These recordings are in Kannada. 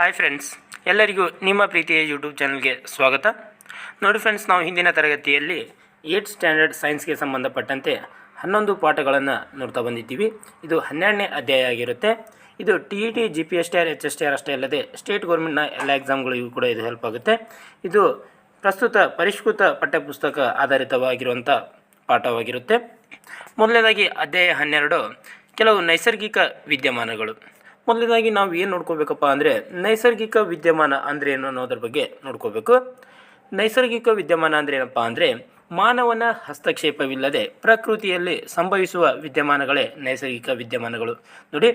ಹಾಯ್ ಫ್ರೆಂಡ್ಸ್ ಎಲ್ಲರಿಗೂ ನಿಮ್ಮ ಪ್ರೀತಿಯ ಯೂಟ್ಯೂಬ್ ಚಾನಲ್ಗೆ ಸ್ವಾಗತ. ನೋಡಿ ಫ್ರೆಂಡ್ಸ್ ನಾವು ಹಿಂದಿನ ತರಗತಿಯಲ್ಲಿ ಏಟ್ ಸ್ಟ್ಯಾಂಡರ್ಡ್ ಸೈನ್ಸ್ಗೆ ಸಂಬಂಧಪಟ್ಟಂತೆ ಹನ್ನೊಂದು ಪಾಠಗಳನ್ನು ನೋಡ್ತಾ ಬಂದಿದ್ದೀವಿ. ಇದು ಹನ್ನೆರಡನೇ ಅಧ್ಯಾಯ ಆಗಿರುತ್ತೆ. ಇದು T E T G P S T R H S T R ಅಷ್ಟೇ ಅಲ್ಲದೆ ಸ್ಟೇಟ್ ಗೌರ್ಮೆಂಟ್ನ ಎಲ್ಲ ಎಕ್ಸಾಮ್ಗಳಿಗೂ ಕೂಡ ಇದು ಹೆಲ್ಪ್ ಆಗುತ್ತೆ. ಇದು ಪ್ರಸ್ತುತ ಪರಿಷ್ಕೃತ ಪಠ್ಯಪುಸ್ತಕ ಆಧಾರಿತವಾಗಿರುವಂಥ ಪಾಠವಾಗಿರುತ್ತೆ. ಮೊದಲನೇದಾಗಿ ಅಧ್ಯಾಯ ಹನ್ನೆರಡು, ಕೆಲವು ನೈಸರ್ಗಿಕ ವಿದ್ಯಮಾನಗಳು. ಮೊದಲನೇದಾಗಿ ನಾವು ಏನು ನೋಡ್ಕೋಬೇಕಪ್ಪ ಅಂದರೆ ನೈಸರ್ಗಿಕ ವಿದ್ಯಮಾನ ಅಂದರೆ ಏನು ಅನ್ನೋದ್ರ ಬಗ್ಗೆ ನೋಡ್ಕೋಬೇಕು. ನೈಸರ್ಗಿಕ ವಿದ್ಯಮಾನ ಅಂದರೆ ಏನಪ್ಪ ಅಂದರೆ ಮಾನವನ ಹಸ್ತಕ್ಷೇಪವಿಲ್ಲದೆ ಪ್ರಕೃತಿಯಲ್ಲಿ ಸಂಭವಿಸುವ ವಿದ್ಯಮಾನಗಳೇ ನೈಸರ್ಗಿಕ ವಿದ್ಯಮಾನಗಳು. ನೋಡಿ,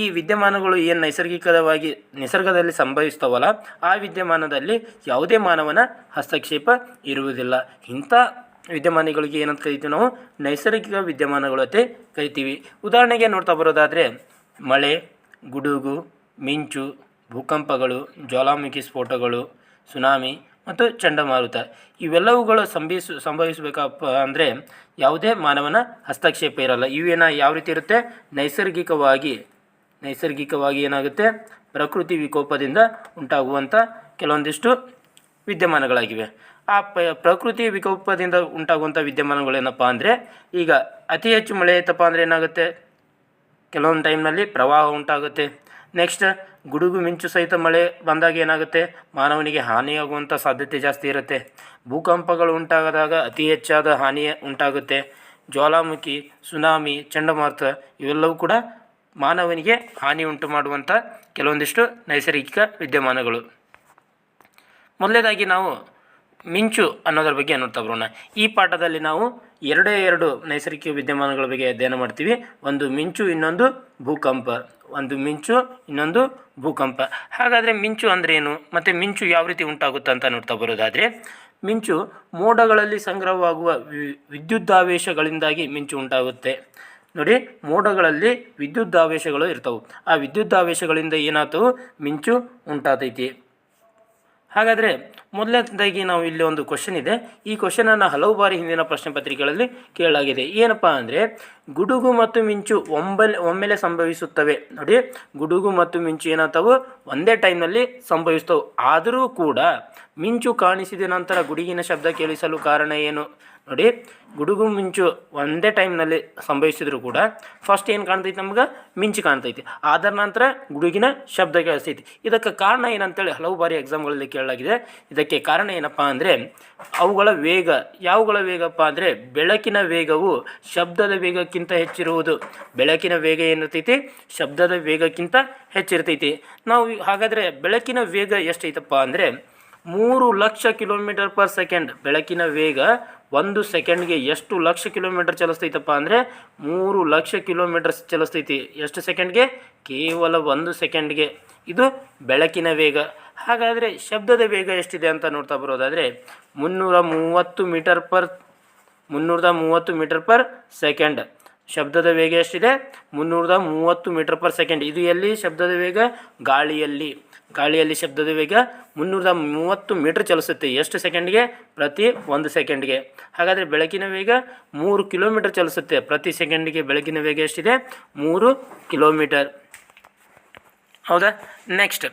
ಈ ವಿದ್ಯಮಾನಗಳು ಏನು ನೈಸರ್ಗಿಕವಾಗಿ, ನಿಸರ್ಗದಲ್ಲಿ ಸಂಭವಿಸ್ತಾವಲ್ಲ, ಆ ವಿದ್ಯಮಾನದಲ್ಲಿ ಯಾವುದೇ ಮಾನವನ ಹಸ್ತಕ್ಷೇಪ ಇರುವುದಿಲ್ಲ. ಇಂಥ ವಿದ್ಯಮಾನಗಳಿಗೆ ಏನಂತ ಕರಿತೀವಿ ನಾವು? ನೈಸರ್ಗಿಕ ವಿದ್ಯಮಾನಗಳು ಅಂತ ಕರಿತೀವಿ. ಉದಾಹರಣೆಗೆ ನೋಡ್ತಾ ಬರೋದಾದರೆ ಮಳೆ ಗುಡುಗು, ಮಿಂಚು, ಭೂಕಂಪಗಳು, ಜ್ವಾಲಾಮುಖಿ ಸ್ಫೋಟಗಳು, ಸುನಾಮಿ ಮತ್ತು ಚಂಡಮಾರುತ. ಇವೆಲ್ಲವುಗಳು ಸಂಭವಿಸ ಸಂಭವಿಸಬೇಕಪ್ಪ ಅಂದರೆ ಯಾವುದೇ ಮಾನವನ ಹಸ್ತಕ್ಷೇಪ ಇರಲ್ಲ. ಇವೇನ ಯಾವ ರೀತಿ ಇರುತ್ತೆ? ನೈಸರ್ಗಿಕವಾಗಿ ನೈಸರ್ಗಿಕವಾಗಿ ಏನಾಗುತ್ತೆ? ಪ್ರಕೃತಿ ವಿಕೋಪದಿಂದ ಉಂಟಾಗುವಂಥ ಕೆಲವೊಂದಿಷ್ಟು ವಿದ್ಯಮಾನಗಳಾಗಿವೆ. ಆ ಪ, ಪ್ರಕೃತಿ ವಿಕೋಪದಿಂದ ಉಂಟಾಗುವಂಥ ವಿದ್ಯಮಾನಗಳೇನಪ್ಪ ಅಂದರೆ ಈಗ ಅತಿ ಹೆಚ್ಚು ಮಳೆ ಇತ್ತಪ್ಪ ಅಂದರೆ ಏನಾಗುತ್ತೆ? ಕೆಲವೊಂದು ಟೈಮ್ನಲ್ಲಿ ಪ್ರವಾಹ ಉಂಟಾಗುತ್ತೆ. ನೆಕ್ಸ್ಟ್ ಗುಡುಗು ಮಿಂಚು ಸಹಿತ ಮಳೆ ಬಂದಾಗ ಏನಾಗುತ್ತೆ? ಮಾನವನಿಗೆ ಹಾನಿಯಾಗುವಂಥ ಸಾಧ್ಯತೆ ಜಾಸ್ತಿ ಇರುತ್ತೆ. ಭೂಕಂಪಗಳು ಉಂಟಾಗದಾಗ ಅತಿ ಹೆಚ್ಚಾದ ಹಾನಿ ಉಂಟಾಗುತ್ತೆ. ಜ್ವಾಲಾಮುಖಿ, ಸುನಾಮಿ, ಚಂಡಮಾರುತ ಇವೆಲ್ಲವೂ ಕೂಡ ಮಾನವನಿಗೆ ಹಾನಿ ಉಂಟು ಮಾಡುವಂಥ ಕೆಲವೊಂದಿಷ್ಟು ನೈಸರ್ಗಿಕ ವಿದ್ಯಮಾನಗಳು. ಮೊದಲನೇದಾಗಿ ನಾವು ಮಿಂಚು ಅನ್ನೋದ್ರ ಬಗ್ಗೆ ನೋಡ್ತಾ ಬರೋಣ. ಈ ಪಾಠದಲ್ಲಿ ನಾವು ಎರಡೇ ಎರಡು ನೈಸರ್ಗಿಕ ವಿದ್ಯಮಾನಗಳ ಬಗ್ಗೆ ಅಧ್ಯಯನ ಮಾಡ್ತೀವಿ. ಒಂದು ಮಿಂಚು, ಇನ್ನೊಂದು ಭೂಕಂಪ. ಒಂದು ಮಿಂಚು, ಇನ್ನೊಂದು ಭೂಕಂಪ. ಹಾಗಾದರೆ ಮಿಂಚು ಅಂದರೆ ಏನು? ಮತ್ತು ಮಿಂಚು ಯಾವ ರೀತಿ ಉಂಟಾಗುತ್ತೆ ಅಂತ ನೋಡ್ತಾ ಬರೋದಾದರೆ, ಮಿಂಚು ಮೋಡಗಳಲ್ಲಿ ಸಂಗ್ರಹವಾಗುವ ವಿದ್ಯುದಾವೇಶಗಳಿಂದಾಗಿ ಮಿಂಚು ಉಂಟಾಗುತ್ತೆ. ನೋಡಿ, ಮೋಡಗಳಲ್ಲಿ ವಿದ್ಯುದಾವೇಶಗಳು ಇರ್ತವೆ. ಆ ವಿದ್ಯುದಾವೇಶಗಳಿಂದ ಏನಾಗ್ತವೆ? ಮಿಂಚು ಉಂಟಾತೈತಿ. ಹಾಗಾದರೆ ಮೊದಲನೇದಾಗಿ ನಾವು ಇಲ್ಲಿ ಒಂದು ಕ್ವಶನ್ ಇದೆ. ಈ ಕ್ವಶನನ್ನು ಹಲವು ಬಾರಿ ಹಿಂದಿನ ಪ್ರಶ್ನೆ ಪತ್ರಿಕೆಗಳಲ್ಲಿ ಕೇಳಲಾಗಿದೆ. ಏನಪ್ಪ ಅಂದರೆ, ಗುಡುಗು ಮತ್ತು ಮಿಂಚು ಒಂಬಲ್ ಒಮ್ಮೆಲೆ ಸಂಭವಿಸುತ್ತವೆ. ನೋಡಿ, ಗುಡುಗು ಮತ್ತು ಮಿಂಚು ಏನಾಗ್ತವೆ? ಒಂದೇ ಟೈಮ್ನಲ್ಲಿ ಸಂಭವಿಸ್ತವೆ. ಆದರೂ ಕೂಡ ಮಿಂಚು ಕಾಣಿಸಿದ ನಂತರ ಗುಡುಗಿನ ಶಬ್ದ ಕೇಳಿಸಲು ಕಾರಣ ಏನು? ನೋಡಿ, ಗುಡುಗು ಮಿಂಚು ಒಂದೇ ಟೈಮ್ನಲ್ಲಿ ಸಂಭವಿಸಿದ್ರು ಕೂಡ ಫಸ್ಟ್ ಏನು ಕಾಣ್ತೈತಿ ನಮ್ಗೆ? ಮಿಂಚು ಕಾಣ್ತೈತಿ. ಅದರ ನಂತರ ಗುಡುಗಿನ ಶಬ್ದ ಕೇಳಿಸ್ತೈತಿ ಇದಕ್ಕೆ ಕಾರಣ ಏನಂತೇಳಿ ಹಲವು ಬಾರಿ ಎಕ್ಸಾಮ್ಗಳಲ್ಲಿ ಕೇಳಲಾಗಿದೆ. ಇದಕ್ಕೆ ಕಾರಣ ಏನಪ್ಪ ಅಂದರೆ, ಅವುಗಳ ವೇಗ, ಯಾವುಗಳ ವೇಗಪ್ಪ ಅಂದರೆ, ಬೆಳಕಿನ ವೇಗವು ಶಬ್ದದ ವೇಗಕ್ಕಿಂತ ಹೆಚ್ಚಿರುವುದು. ಬೆಳಕಿನ ವೇಗ ಏನಿರ್ತೈತಿ? ಶಬ್ದದ ವೇಗಕ್ಕಿಂತ ಹೆಚ್ಚಿರ್ತೈತಿ. ನಾವು ಹಾಗಾದರೆ ಬೆಳಕಿನ ವೇಗ ಎಷ್ಟೈತಪ್ಪ ಅಂದರೆ, ಮೂರು ಲಕ್ಷ ಕಿಲೋಮೀಟರ್ ಪರ್ ಸೆಕೆಂಡ್ ಬೆಳಕಿನ ವೇಗ ಒಂದು ಸೆಕೆಂಡ್ಗೆ ಎಷ್ಟು ಲಕ್ಷ ಕಿಲೋಮೀಟರ್ ಚಲಿಸ್ತೈತಪ್ಪ ಅಂದರೆ ಮೂರು ಲಕ್ಷ ಕಿಲೋಮೀಟರ್ಸ್ ಚಲಿಸ್ತೈತಿ. ಎಷ್ಟು ಸೆಕೆಂಡ್ಗೆ? ಕೇವಲ ಒಂದು ಸೆಕೆಂಡ್ಗೆ. ಇದು ಬೆಳಕಿನ ವೇಗ. ಹಾಗಾದರೆ ಶಬ್ದದ ವೇಗ ಎಷ್ಟಿದೆ ಅಂತ ನೋಡ್ತಾ ಬರೋದಾದರೆ ಮುನ್ನೂರ ಮೂವತ್ತು ಮೀಟರ್ ಪರ್, ಮುನ್ನೂರದ ಮೂವತ್ತು ಮೀಟರ್ ಪರ್ ಸೆಕೆಂಡ್. ಶಬ್ದದ ವೇಗ ಎಷ್ಟಿದೆ? ಮುನ್ನೂರದ ಮೂವತ್ತು ಮೀಟರ್ ಪರ್ ಸೆಕೆಂಡ್. ಇದು ಎಲ್ಲಿ? ಶಬ್ದದ ವೇಗ ಗಾಳಿಯಲ್ಲಿ. ಗಾಳಿಯಲ್ಲಿ ಶಬ್ದದ ವೇಗ ಮುನ್ನೂರದ ಮೂವತ್ತು ಮೀಟರ್ ಚಲಿಸುತ್ತೆ. ಎಷ್ಟು ಸೆಕೆಂಡ್ಗೆ? ಪ್ರತಿ ಒಂದು ಸೆಕೆಂಡ್ಗೆ. ಹಾಗಾದರೆ ಬೆಳಕಿನ ವೇಗ ಮೂರು ಕಿಲೋಮೀಟರ್ ಚಲಿಸುತ್ತೆ. ಪ್ರತಿ ಸೆಕೆಂಡಿಗೆ ಬೆಳಕಿನ ವೇಗ ಎಷ್ಟಿದೆ? ಮೂರು ಕಿಲೋಮೀಟರ್. ಹೌದಾ? ನೆಕ್ಸ್ಟ್,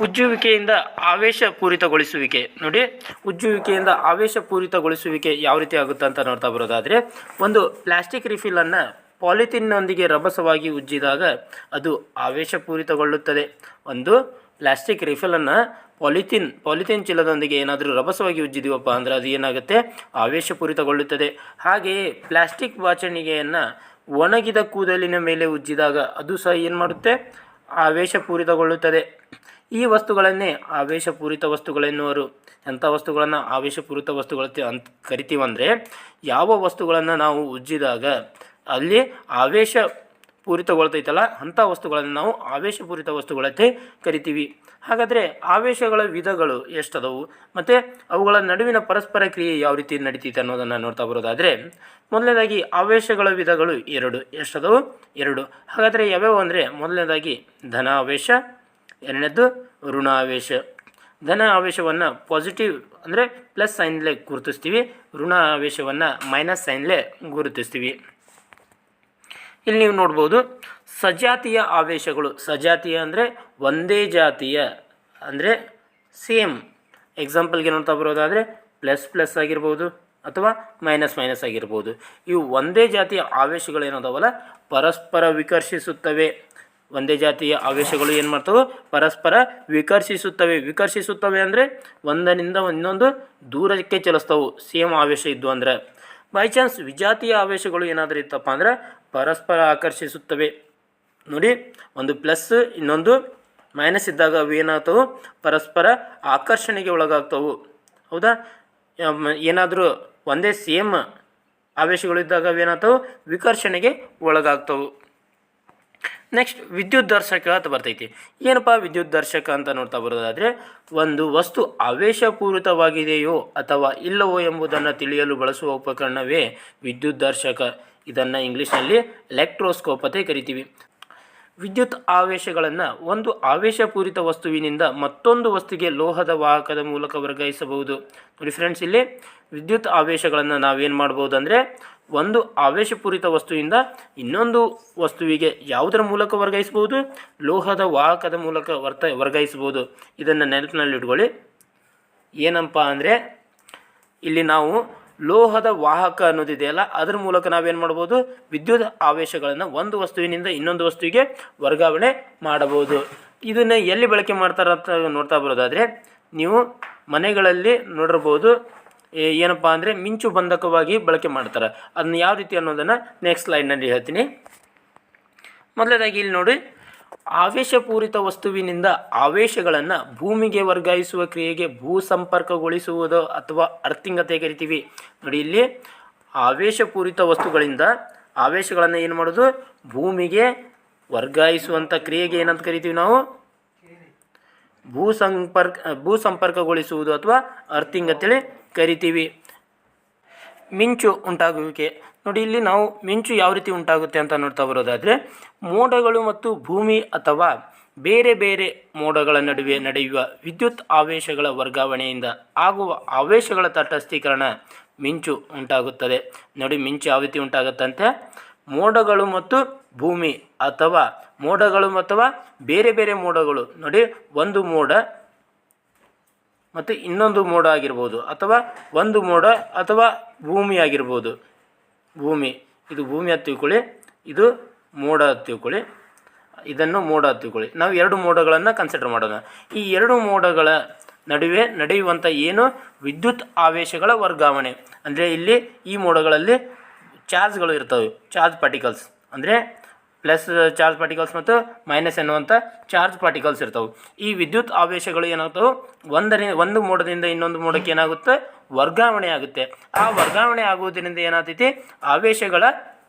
ಉಜ್ಜುವಿಕೆಯಿಂದ ಆವೇಶ ಪೂರಿತಗೊಳಿಸುವಿಕೆ. ನೋಡಿ, ಉಜ್ಜುವಿಕೆಯಿಂದ ಆವೇಶ ಪೂರಿತಗೊಳಿಸುವಿಕೆ ಯಾವ ರೀತಿ ಆಗುತ್ತೆ ಅಂತ ನೋಡ್ತಾ ಬರೋದಾದರೆ, ಒಂದು ಪ್ಲಾಸ್ಟಿಕ್ ರಿಫಿಲನ್ನು ಪಾಲಿಥಿನ್ನೊಂದಿಗೆ ರಭಸವಾಗಿ ಉಜ್ಜಿದಾಗ ಅದು ಆವೇಶ ಪೂರಿತಗೊಳ್ಳುತ್ತದೆ. ಒಂದು ಪ್ಲಾಸ್ಟಿಕ್ ರಿಫಿಲನ್ನು ಪಾಲಿಥಿನ್ ಪಾಲಿಥಿನ್ ಚೀಲದೊಂದಿಗೆ ಏನಾದರೂ ರಭಸವಾಗಿ ಉಜ್ಜಿದೀವಪ್ಪ ಅಂದರೆ ಅದು ಏನಾಗುತ್ತೆ? ಆವೇಶಪೂರಿತಗೊಳ್ಳುತ್ತದೆ ಹಾಗೆಯೇ ಪ್ಲಾಸ್ಟಿಕ್ ಬಾಚಣಿಗೆಯನ್ನು ಒಣಗಿದ ಕೂದಲಿನ ಮೇಲೆ ಉಜ್ಜಿದಾಗ ಅದು ಸಹ ಏನು ಮಾಡುತ್ತೆ? ಆವೇಶಪೂರಿತಗೊಳ್ಳುತ್ತದೆ ಈ ವಸ್ತುಗಳನ್ನೇ ಆವೇಶಪೂರಿತ ವಸ್ತುಗಳೆನ್ನುವರು ಎಂಥ ವಸ್ತುಗಳನ್ನು ಆವೇಶಪೂರಿತ ವಸ್ತುಗಳ ಅಂತ ಕರಿತೀವಂದರೆ, ಯಾವ ವಸ್ತುಗಳನ್ನು ನಾವು ಉಜ್ಜಿದಾಗ ಅಲ್ಲಿ ಆವೇಶ ಪೂರಿತಗೊಳ್ತೈತಲ್ಲ, ಅಂಥ ವಸ್ತುಗಳನ್ನು ನಾವು ಆವೇಶಪೂರಿತ ವಸ್ತುಗಳಂತೆ ಕರಿತೀವಿ. ಹಾಗಾದರೆ ಆವೇಶಗಳ ವಿಧಗಳು ಎಷ್ಟದವು? ಮತ್ತು ಅವುಗಳ ನಡುವಿನ ಪರಸ್ಪರ ಕ್ರಿಯೆ ಯಾವ ರೀತಿ ನಡೀತೈತೆ ಅನ್ನೋದನ್ನು ನೋಡ್ತಾ ಬರೋದಾದರೆ, ಮೊದಲನೇದಾಗಿ ಆವೇಶಗಳ ವಿಧಗಳು ಎರಡು. ಎಷ್ಟದವು? ಎರಡು. ಹಾಗಾದರೆ ಯಾವ್ಯಾವು ಅಂದರೆ, ಮೊದಲನೇದಾಗಿ ಧನ ಆವೇಶ ಎರಡನೇದ್ದು ಋಣ ಆವೇಶ ಧನ ಆವೇಶವನ್ನು ಪಾಸಿಟಿವ್ ಅಂದರೆ ಪ್ಲಸ್ ಸೈನ್ಲೆ ಗುರುತಿಸ್ತೀವಿ. ಋಣ ಆವೇಶವನ್ನು ಮೈನಸ್ ಸೈನ್ಲೆ ಗುರುತಿಸ್ತೀವಿ. ಇಲ್ಲಿ ನೀವು ನೋಡ್ಬೋದು ಸಜಾತಿಯ ಆವೇಶಗಳು. ಸಜಾತಿಯ ಅಂದರೆ ಒಂದೇ ಜಾತಿಯ, ಅಂದರೆ ಸೇಮ್. ಎಕ್ಸಾಂಪಲ್ಗೆ ನೋಡ್ತಾ ಬರೋದಾದರೆ ಪ್ಲಸ್ ಪ್ಲಸ್ ಆಗಿರ್ಬೋದು ಅಥವಾ ಮೈನಸ್ ಮೈನಸ್ ಆಗಿರ್ಬೋದು. ಇವು ಒಂದೇ ಜಾತಿಯ ಆವೇಶಗಳು ಏನದಾವಲ್ಲ? ಪರಸ್ಪರ ವಿಕರ್ಷಿಸುತ್ತವೆ. ಒಂದೇ ಜಾತಿಯ ಆವೇಶಗಳು ಏನು ಮಾಡ್ತವೆ? ಪರಸ್ಪರ ವಿಕರ್ಷಿಸುತ್ತವೆ. ವಿಕರ್ಷಿಸುತ್ತವೆ ಅಂದರೆ ಒಂದರಿಂದ ಇನ್ನೊಂದು ದೂರಕ್ಕೆ ಚಲಿಸ್ತವು. ಸೇಮ್ ಆವೇಶ ಇದ್ದು ಅಂದರೆ. ಬೈ ಚಾನ್ಸ್ ವಿಜಾತಿಯ ಆವೇಶಗಳು ಏನಾದರೂ ಇತ್ತಪ್ಪ ಅಂದ್ರೆ ಪರಸ್ಪರ ಆಕರ್ಷಿಸುತ್ತವೆ. ನೋಡಿ, ಒಂದು ಪ್ಲಸ್, ಇನ್ನೊಂದು ಮೈನಸ್ ಇದ್ದಾಗ ಅವು ಪರಸ್ಪರ ಆಕರ್ಷಣೆಗೆ ಒಳಗಾಗ್ತವು. ಹೌದಾ? ಏನಾದರೂ ಒಂದೇ ಸೇಮ್ ಆವೇಶಗಳಿದ್ದಾಗ ಅವೇನಾಗ್ತವು ವಿಕರ್ಷಣೆಗೆ ಒಳಗಾಗ್ತವು. ನೆಕ್ಸ್ಟ್ ವಿದ್ಯುತ್ ದರ್ಶಕ ಅಂತ ಬರ್ತೈತಿ. ಏನಪ್ಪ ವಿದ್ಯುತ್ ದರ್ಶಕ ಅಂತ ನೋಡ್ತಾ ಬರೋದಾದರೆ, ಒಂದು ವಸ್ತು ಆವೇಶಪೂರಿತವಾಗಿದೆಯೋ ಅಥವಾ ಇಲ್ಲವೋ ಎಂಬುದನ್ನು ತಿಳಿಯಲು ಬಳಸುವ ಉಪಕರಣವೇ ವಿದ್ಯುತ್ ದರ್ಶಕ. ಇದನ್ನು ಇಂಗ್ಲೀಷ್ನಲ್ಲಿ ಎಲೆಕ್ಟ್ರೋಸ್ಕೋಪ್ ಅಂತ ಕರಿತೀವಿ. ವಿದ್ಯುತ್ ಆವೇಶಗಳನ್ನು ಒಂದು ಆವೇಶಪೂರಿತ ವಸ್ತುವಿನಿಂದ ಮತ್ತೊಂದು ವಸ್ತುವಿಗೆ ಲೋಹದ ವಾಹಕದ ಮೂಲಕ ವರ್ಗಾಯಿಸಬಹುದು. ನೋಡಿ ಫ್ರೆಂಡ್ಸ್ ಇಲ್ಲಿ ವಿದ್ಯುತ್ ಆವೇಶಗಳನ್ನು ನಾವೇನು ಮಾಡ್ಬೋದು ಅಂದರೆ ಒಂದು ಆವೇಶಪೂರಿತ ವಸ್ತುವಿಂದ ಇನ್ನೊಂದು ವಸ್ತುವಿಗೆ ಯಾವುದರ ಮೂಲಕ ವರ್ಗಾಯಿಸ್ಬೋದು ಲೋಹದ ವಾಹಕದ ಮೂಲಕ ವರ್ತ ವರ್ಗಾಯಿಸ್ಬೋದು ಇದನ್ನು ನೆನಪಿನಲ್ಲಿ ಇಟ್ಕೊಳ್ಳಿ ಏನಪ್ಪ ಅಂದರೆ ಇಲ್ಲಿ ನಾವು ಲೋಹದ ವಾಹಕ ಅನ್ನೋದಿದೆಯಲ್ಲ ಅದ್ರ ಮೂಲಕ ನಾವೇನು ಮಾಡ್ಬೋದು? ವಿದ್ಯುತ್ ಆವೇಶಗಳನ್ನು ಒಂದು ವಸ್ತುವಿನಿಂದ ಇನ್ನೊಂದು ವಸ್ತುವಿಗೆ ವರ್ಗಾವಣೆ ಮಾಡಬಹುದು. ಇದನ್ನು ಎಲ್ಲಿ ಬಳಕೆ ಮಾಡ್ತಾರಂತ ನೋಡ್ತಾ ಬರೋದಾದರೆ, ನೀವು ಮನೆಗಳಲ್ಲಿ ನೋಡಿರ್ಬೋದು ಏನಪ್ಪ ಅಂದರೆ ಮಿಂಚು ಬಂಧಕವಾಗಿ ಬಳಕೆ ಮಾಡ್ತಾರೆ. ಅದನ್ನ ಯಾವ ರೀತಿ ಅನ್ನೋದನ್ನು ನೆಕ್ಸ್ಟ್ ಸ್ಲೈಡ್ನಲ್ಲಿ ಹೇಳ್ತೀನಿ. ಮೊದಲನೇದಾಗಿ ಇಲ್ಲಿ ನೋಡಿ ಆವೇಶಪೂರಿತ ವಸ್ತುವಿನಿಂದ ಆವೇಶಗಳನ್ನು ಭೂಮಿಗೆ ವರ್ಗಾಯಿಸುವ ಕ್ರಿಯೆಗೆ ಭೂ ಸಂಪರ್ಕಗೊಳಿಸುವುದು ಅಥವಾ ಅರ್ಥಿಂಗತೆ ಕರಿತೀವಿ. ನೋಡಿ ಇಲ್ಲಿ ಆವೇಶಪೂರಿತ ವಸ್ತುಗಳಿಂದ ಆವೇಶಗಳನ್ನು ಏನು ಮಾಡೋದು? ಭೂಮಿಗೆ ವರ್ಗಾಯಿಸುವಂಥ ಕ್ರಿಯೆಗೆ ಏನಂತ ಕರಿತೀವಿ ನಾವು? ಭೂ ಸಂಪರ್ಕ ಭೂ ಸಂಪರ್ಕಗೊಳಿಸುವುದು ಅಥವಾ ಅರ್ಥಿಂಗ್ ಅಂತೇಳಿ ಕರಿತೀವಿ. ಮಿಂಚು ಉಂಟಾಗುವಿಕೆ. ನೋಡಿ, ಇಲ್ಲಿ ನಾವು ಮಿಂಚು ಯಾವ ರೀತಿ ಉಂಟಾಗುತ್ತೆ ಅಂತ ನೋಡ್ತಾ ಬರೋದಾದರೆ, ಮೋಡಗಳು ಮತ್ತು ಭೂಮಿ ಅಥವಾ ಬೇರೆ ಬೇರೆ ಮೋಡಗಳ ನಡುವೆ ನಡೆಯುವ ವಿದ್ಯುತ್ ಆವೇಶಗಳ ವರ್ಗಾವಣೆಯಿಂದ ಆಗುವ ಆವೇಶಗಳ ತಟಸ್ಥೀಕರಣ ಮಿಂಚು ಉಂಟಾಗುತ್ತದೆ. ನೋಡಿ, ಮಿಂಚು ಯಾವ ರೀತಿ ಉಂಟಾಗುತ್ತಂತೆ? ಮೋಡಗಳು ಮತ್ತು ಭೂಮಿ ಅಥವಾ ಮೋಡಗಳು ಅಥವಾ ಬೇರೆ ಬೇರೆ ಮೋಡಗಳು. ನೋಡಿ, ಒಂದು ಮೋಡ ಮತ್ತು ಇನ್ನೊಂದು ಮೋಡ ಆಗಿರ್ಬೋದು ಅಥವಾ ಒಂದು ಮೋಡ ಅಥವಾ ಭೂಮಿ ಆಗಿರ್ಬೋದು. ಭೂಮಿ, ಇದು ಭೂಮಿ ಅಂತ ತಿಳ್ಕೊಳ್ಳಿ, ಇದು ಮೋಡ ಅಂತ ತಿಳ್ಕೊಳ್ಳಿ, ಇದನ್ನು ಮೋಡ ಅಂತ ತಿಳ್ಕೊಳ್ಳಿ. ನಾವು ಎರಡು ಮೋಡಗಳನ್ನು ಕನ್ಸಿಡರ್ ಮಾಡೋಣ. ಈ ಎರಡು ಮೋಡಗಳ ನಡುವೆ ನಡೆಯುವಂಥ ಏನು? ವಿದ್ಯುತ್ ಆವೇಶಗಳ ವರ್ಗಾವಣೆ. ಅಂದರೆ ಇಲ್ಲಿ ಈ ಮೋಡಗಳಲ್ಲಿ ಚಾರ್ಜ್ಗಳು ಇರ್ತವೆ ಚಾರ್ಜ್ ಪಾರ್ಟಿಕಲ್ಸ್ ಅಂದರೆ ಪ್ಲಸ್ ಚಾರ್ಜ್ ಪಾರ್ಟಿಕಲ್ಸ್ ಮತ್ತು ಮೈನಸ್ ಎನ್ನುವಂಥ ಚಾರ್ಜ್ ಪಾರ್ಟಿಕಲ್ಸ್ ಇರ್ತವೆ. ಈ ವಿದ್ಯುತ್ ಆವೇಶಗಳು ಏನಾಗ್ತವೆ? ಒಂದರಿಂದ, ಒಂದು ಮೋಡದಿಂದ ಇನ್ನೊಂದು ಮೋಡಕ್ಕೆ ಏನಾಗುತ್ತೆ? ವರ್ಗಾವಣೆ ಆಗುತ್ತೆ. ಆ ವರ್ಗಾವಣೆ ಆಗುವುದರಿಂದ ಏನಾಗ್ತೈತಿ? ಆವೇಶಗಳ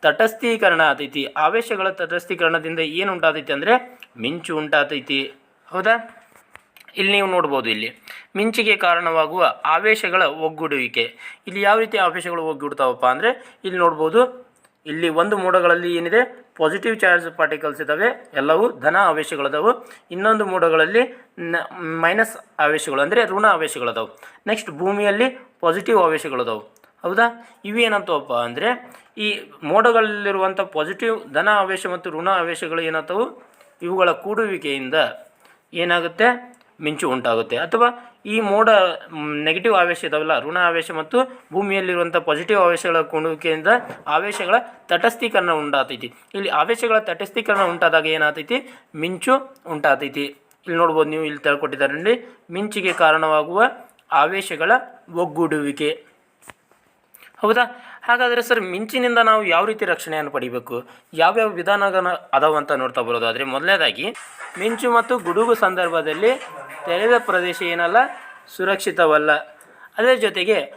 ತಟಸ್ಥೀಕರಣ ಆತೈತಿ. ಆವೇಶಗಳ ತಟಸ್ಥೀಕರಣದಿಂದ ಏನು ಉಂಟಾತೈತಿ ಅಂದರೆ ಮಿಂಚು ಉಂಟಾತೈತಿ. ಹೌದಾ? ಇಲ್ಲಿ ನೀವು ನೋಡ್ಬೋದು ಇಲ್ಲಿ. ಮಿಂಚಿಗೆ ಕಾರಣವಾಗುವ ಆವೇಶಗಳ ಒಗ್ಗೂಡುವಿಕೆ. ಇಲ್ಲಿ ಯಾವ ರೀತಿ ಆವೇಶಗಳು ಒಗ್ಗೂಡ್ತಾವಪ್ಪ ಅಂದರೆ ಇಲ್ಲಿ ನೋಡ್ಬೋದು. ಇಲ್ಲಿ ಒಂದು ಮೋಡಗಳಲ್ಲಿ ಏನಿದೆ? ಪಾಸಿಟಿವ್ ಚಾರ್ಜ್ ಪಾರ್ಟಿಕಲ್ಸ್ ಇದ್ದಾವೆ ಎಲ್ಲವೂ ಧನ ಆವೇಶಗಳಿದಾವೆ. ಇನ್ನೊಂದು ಮೋಡಗಳಲ್ಲಿ ಮೈನಸ್ ಆವೇಶಗಳು ಅಂದರೆ ಋಣ ಆವೇಶಗಳಿದಾವೆ. ನೆಕ್ಸ್ಟ್ ಭೂಮಿಯಲ್ಲಿ ಪಾಸಿಟಿವ್ ಆವೇಶಗಳಿದಾವೆ. ಹೌದಾ? ಇವೇನಂತವಪ್ಪ ಅಂದರೆ ಈ ಮೋಡಗಳಲ್ಲಿರುವಂಥ ಪಾಸಿಟಿವ್ ಧನ ಆವೇಶ ಮತ್ತು ಋಣ ಆವೇಶಗಳು ಏನಂತವು? ಇವುಗಳ ಕೂಡುವಿಕೆಯಿಂದ ಏನಾಗುತ್ತೆ? ಮಿಂಚು ಉಂಟಾಗುತ್ತೆ. ಅಥವಾ ಈ ಮೋಡ ನೆಗೆಟಿವ್ ಆವೇಶ ಇದಾವಲ್ಲ, ಋಣ ಆವೇಶ ಮತ್ತು ಭೂಮಿಯಲ್ಲಿರುವಂಥ ಪಾಸಿಟಿವ್ ಆವೇಶಗಳ ಕೂಡುವಿಕೆಯಿಂದ ಆವೇಶಗಳ ತಟಸ್ಥೀಕರಣ ಉಂಟಾತೈತಿ. ಇಲ್ಲಿ ಆವೇಶಗಳ ತಟಸ್ಥೀಕರಣ ಉಂಟಾದಾಗ ಏನಾಗ್ತೈತಿ ಮಿಂಚು ಉಂಟಾತೈತಿ. ಇಲ್ಲಿ ನೋಡ್ಬೋದು ನೀವು ಇಲ್ಲಿ ತಳ್ಕೊಟ್ಟಿದ್ದಾರೆ ಮಿಂಚಿಗೆ ಕಾರಣವಾಗುವ ಆವೇಶಗಳ ಒಗ್ಗೂಡುವಿಕೆ. ಹೌದಾ? ಹಾಗಾದರೆ ಸರ್ ಮಿಂಚಿನಿಂದ ನಾವು ಯಾವ ರೀತಿ ರಕ್ಷಣೆಯನ್ನು ಪಡಿಬೇಕು? ಯಾವ್ಯಾವ ವಿಧಾನಗಳ ಅದಾವ ಅಂತ ನೋಡ್ತಾ ಬರೋದಾದರೆ ಮೊದಲನೇದಾಗಿ, ಮಿಂಚು ಮತ್ತು ಗುಡುಗು ಸಂದರ್ಭದಲ್ಲಿ ತೆರೆದ ಪ್ರದೇಶ ಏನಲ್ಲ, ಸುರಕ್ಷಿತವಲ್ಲ. ಅದರ ಜೊತೆಗೆ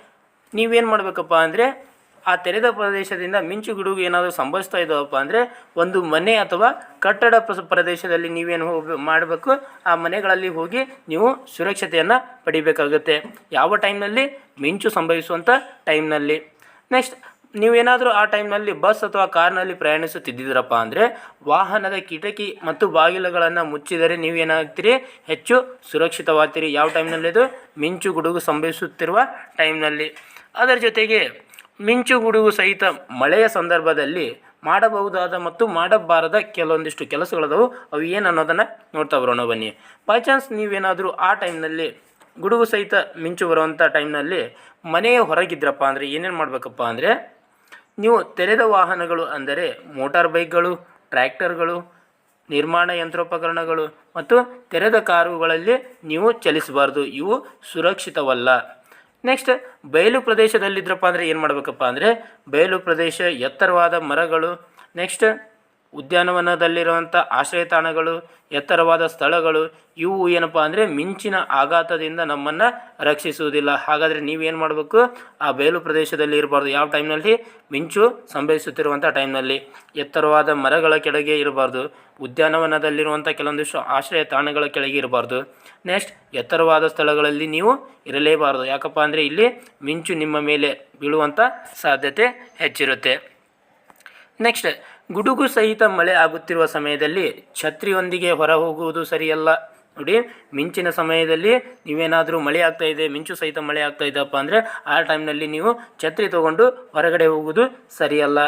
ನೀವೇನು ಮಾಡಬೇಕಪ್ಪ ಅಂದರೆ, ಆ ತೆರೆದ ಪ್ರದೇಶದಿಂದ ಮಿಂಚು ಗುಡುಗು ಏನಾದರೂ ಸಂಭವಿಸ್ತಾ ಇದ್ದಾವಪ್ಪ ಅಂದರೆ, ಒಂದು ಮನೆ ಅಥವಾ ಕಟ್ಟಡ ಪ್ರ- ಪ್ರದೇಶದಲ್ಲಿ ನೀವೇನು ಹೋಗಿ, ಮಾಡಬೇಕು, ಆ ಮನೆಗಳಲ್ಲಿ ಹೋಗಿ ನೀವು ಸುರಕ್ಷತೆಯನ್ನು ಪಡಿಬೇಕಾಗುತ್ತೆ. ಯಾವ ಟೈಮ್ನಲ್ಲಿ? ಮಿಂಚು ಸಂಭವಿಸುವಂಥ ಟೈಮ್ನಲ್ಲಿ. ನೆಕ್ಸ್ಟ್ ನೀವೇನಾದರೂ ಆ ಟೈಮ್ನಲ್ಲಿ ಬಸ್ ಅಥವಾ ಕಾರ್ನಲ್ಲಿ ಪ್ರಯಾಣಿಸುತ್ತಿದ್ದೀರಪ್ಪ ಅಂದರೆ ವಾಹನದ ಕಿಟಕಿ ಮತ್ತು ಬಾಗಿಲುಗಳನ್ನು ಮುಚ್ಚಿದರೆ ನೀವೇನಾಗ್ತೀರಿ? ಹೆಚ್ಚು ಸುರಕ್ಷಿತವಾಗ್ತೀರಿ. ಯಾವ ಟೈಮ್ನಲ್ಲಿ ಅದು ಮಿಂಚು ಗುಡುಗು ಸಂಭವಿಸುತ್ತಿರುವ ಟೈಮ್ನಲ್ಲಿ. ಅದರ ಜೊತೆಗೆ ಮಿಂಚು ಗುಡುಗು ಸಹಿತ ಮಳೆಯ ಸಂದರ್ಭದಲ್ಲಿ ಮಾಡಬಹುದಾದ ಮತ್ತು ಮಾಡಬಾರದ ಕೆಲವೊಂದಿಷ್ಟು ಕೆಲಸಗಳದವು. ಅವು ಏನು ಅನ್ನೋದನ್ನು ನೋಡ್ತಾ ಬರೋಣ ಬನ್ನಿ. ಬೈ ಚಾನ್ಸ್ ನೀವೇನಾದರೂ ಆ ಟೈಮ್ನಲ್ಲಿ ಗುಡುಗು ಸಹಿತ ಮಿಂಚು ಬರುವಂಥ ಟೈಮ್ನಲ್ಲಿ ಮನೆಯ ಹೊರಗಿದ್ರಪ್ಪ ಅಂದರೆ ಏನೇನು ಮಾಡಬೇಕಪ್ಪ ಅಂದರೆ ನೀವು ತೆರೆದ ವಾಹನಗಳು ಅಂದರೆ ಮೋಟಾರ್ ಬೈಕ್ಗಳು, ಟ್ರ್ಯಾಕ್ಟರ್ಗಳು, ನಿರ್ಮಾಣ ಯಂತ್ರೋಪಕರಣಗಳು ಮತ್ತು ತೆರೆದ ಕಾರುಗಳಲ್ಲಿ ನೀವು ಚಲಿಸಬಾರ್ದು. ಇವು ಸುರಕ್ಷಿತವಲ್ಲ. ನೆಕ್ಸ್ಟ್ ಬಯಲು ಪ್ರದೇಶದಲ್ಲಿದ್ರಪ್ಪ ಅಂದರೆ ಏನು ಮಾಡಬೇಕಪ್ಪ ಅಂದರೆ ಬಯಲು ಪ್ರದೇಶ, ಎತ್ತರವಾದ ಮರಗಳು. ನೆಕ್ಸ್ಟ್ ಉದ್ಯಾನವನದಲ್ಲಿರುವಂಥ ಆಶ್ರಯ ತಾಣಗಳು, ಎತ್ತರವಾದ ಸ್ಥಳಗಳು, ಇವು ಏನಪ್ಪ ಅಂದರೆ ಮಿಂಚಿನ ಆಘಾತದಿಂದ ನಮ್ಮನ್ನು ರಕ್ಷಿಸುವುದಿಲ್ಲ. ಹಾಗಾದರೆ ನೀವೇನು ಮಾಡಬೇಕು? ಆ ಬಯಲು ಪ್ರದೇಶದಲ್ಲಿ ಇರಬಾರ್ದು. ಯಾವ ಟೈಮ್ನಲ್ಲಿ? ಮಿಂಚು ಸಂಭವಿಸುತ್ತಿರುವಂಥ ಟೈಮ್ನಲ್ಲಿ. ಎತ್ತರವಾದ ಮರಗಳ ಕೆಳಗೆ ಇರಬಾರ್ದು. ಉದ್ಯಾನವನದಲ್ಲಿರುವಂಥ ಕೆಲವೊಂದಿಷ್ಟು ಆಶ್ರಯ ತಾಣಗಳ ಕೆಳಗೆ ಇರಬಾರ್ದು. ನೆಕ್ಸ್ಟ್, ಎತ್ತರವಾದ ಸ್ಥಳಗಳಲ್ಲಿ ನೀವು ಇರಲೇಬಾರದು. ಯಾಕಪ್ಪ ಅಂದರೆ ಇಲ್ಲಿ ಮಿಂಚು ನಿಮ್ಮ ಮೇಲೆ ಬೀಳುವಂಥ ಸಾಧ್ಯತೆ ಹೆಚ್ಚಿರುತ್ತೆ. ನೆಕ್ಸ್ಟ್ ಗುಡುಗು ಸಹಿತ ಮಳೆ ಆಗುತ್ತಿರುವ ಸಮಯದಲ್ಲಿ ಛತ್ರಿಯೊಂದಿಗೆ ಹೊರ ಹೋಗುವುದು ಸರಿಯಲ್ಲ. ನೋಡಿ, ಮಿಂಚಿನ ಸಮಯದಲ್ಲಿ ನೀವೇನಾದರೂ ಮಳೆ ಆಗ್ತಾ ಇದೆ, ಮಿಂಚು ಸಹಿತ ಮಳೆ ಆಗ್ತಾ ಇದೆಯಪ್ಪ ಅಂದರೆ ಆ ಟೈಮ್ನಲ್ಲಿ ನೀವು ಛತ್ರಿ ತಗೊಂಡು ಹೊರಗಡೆ ಹೋಗುವುದು ಸರಿಯಲ್ಲ.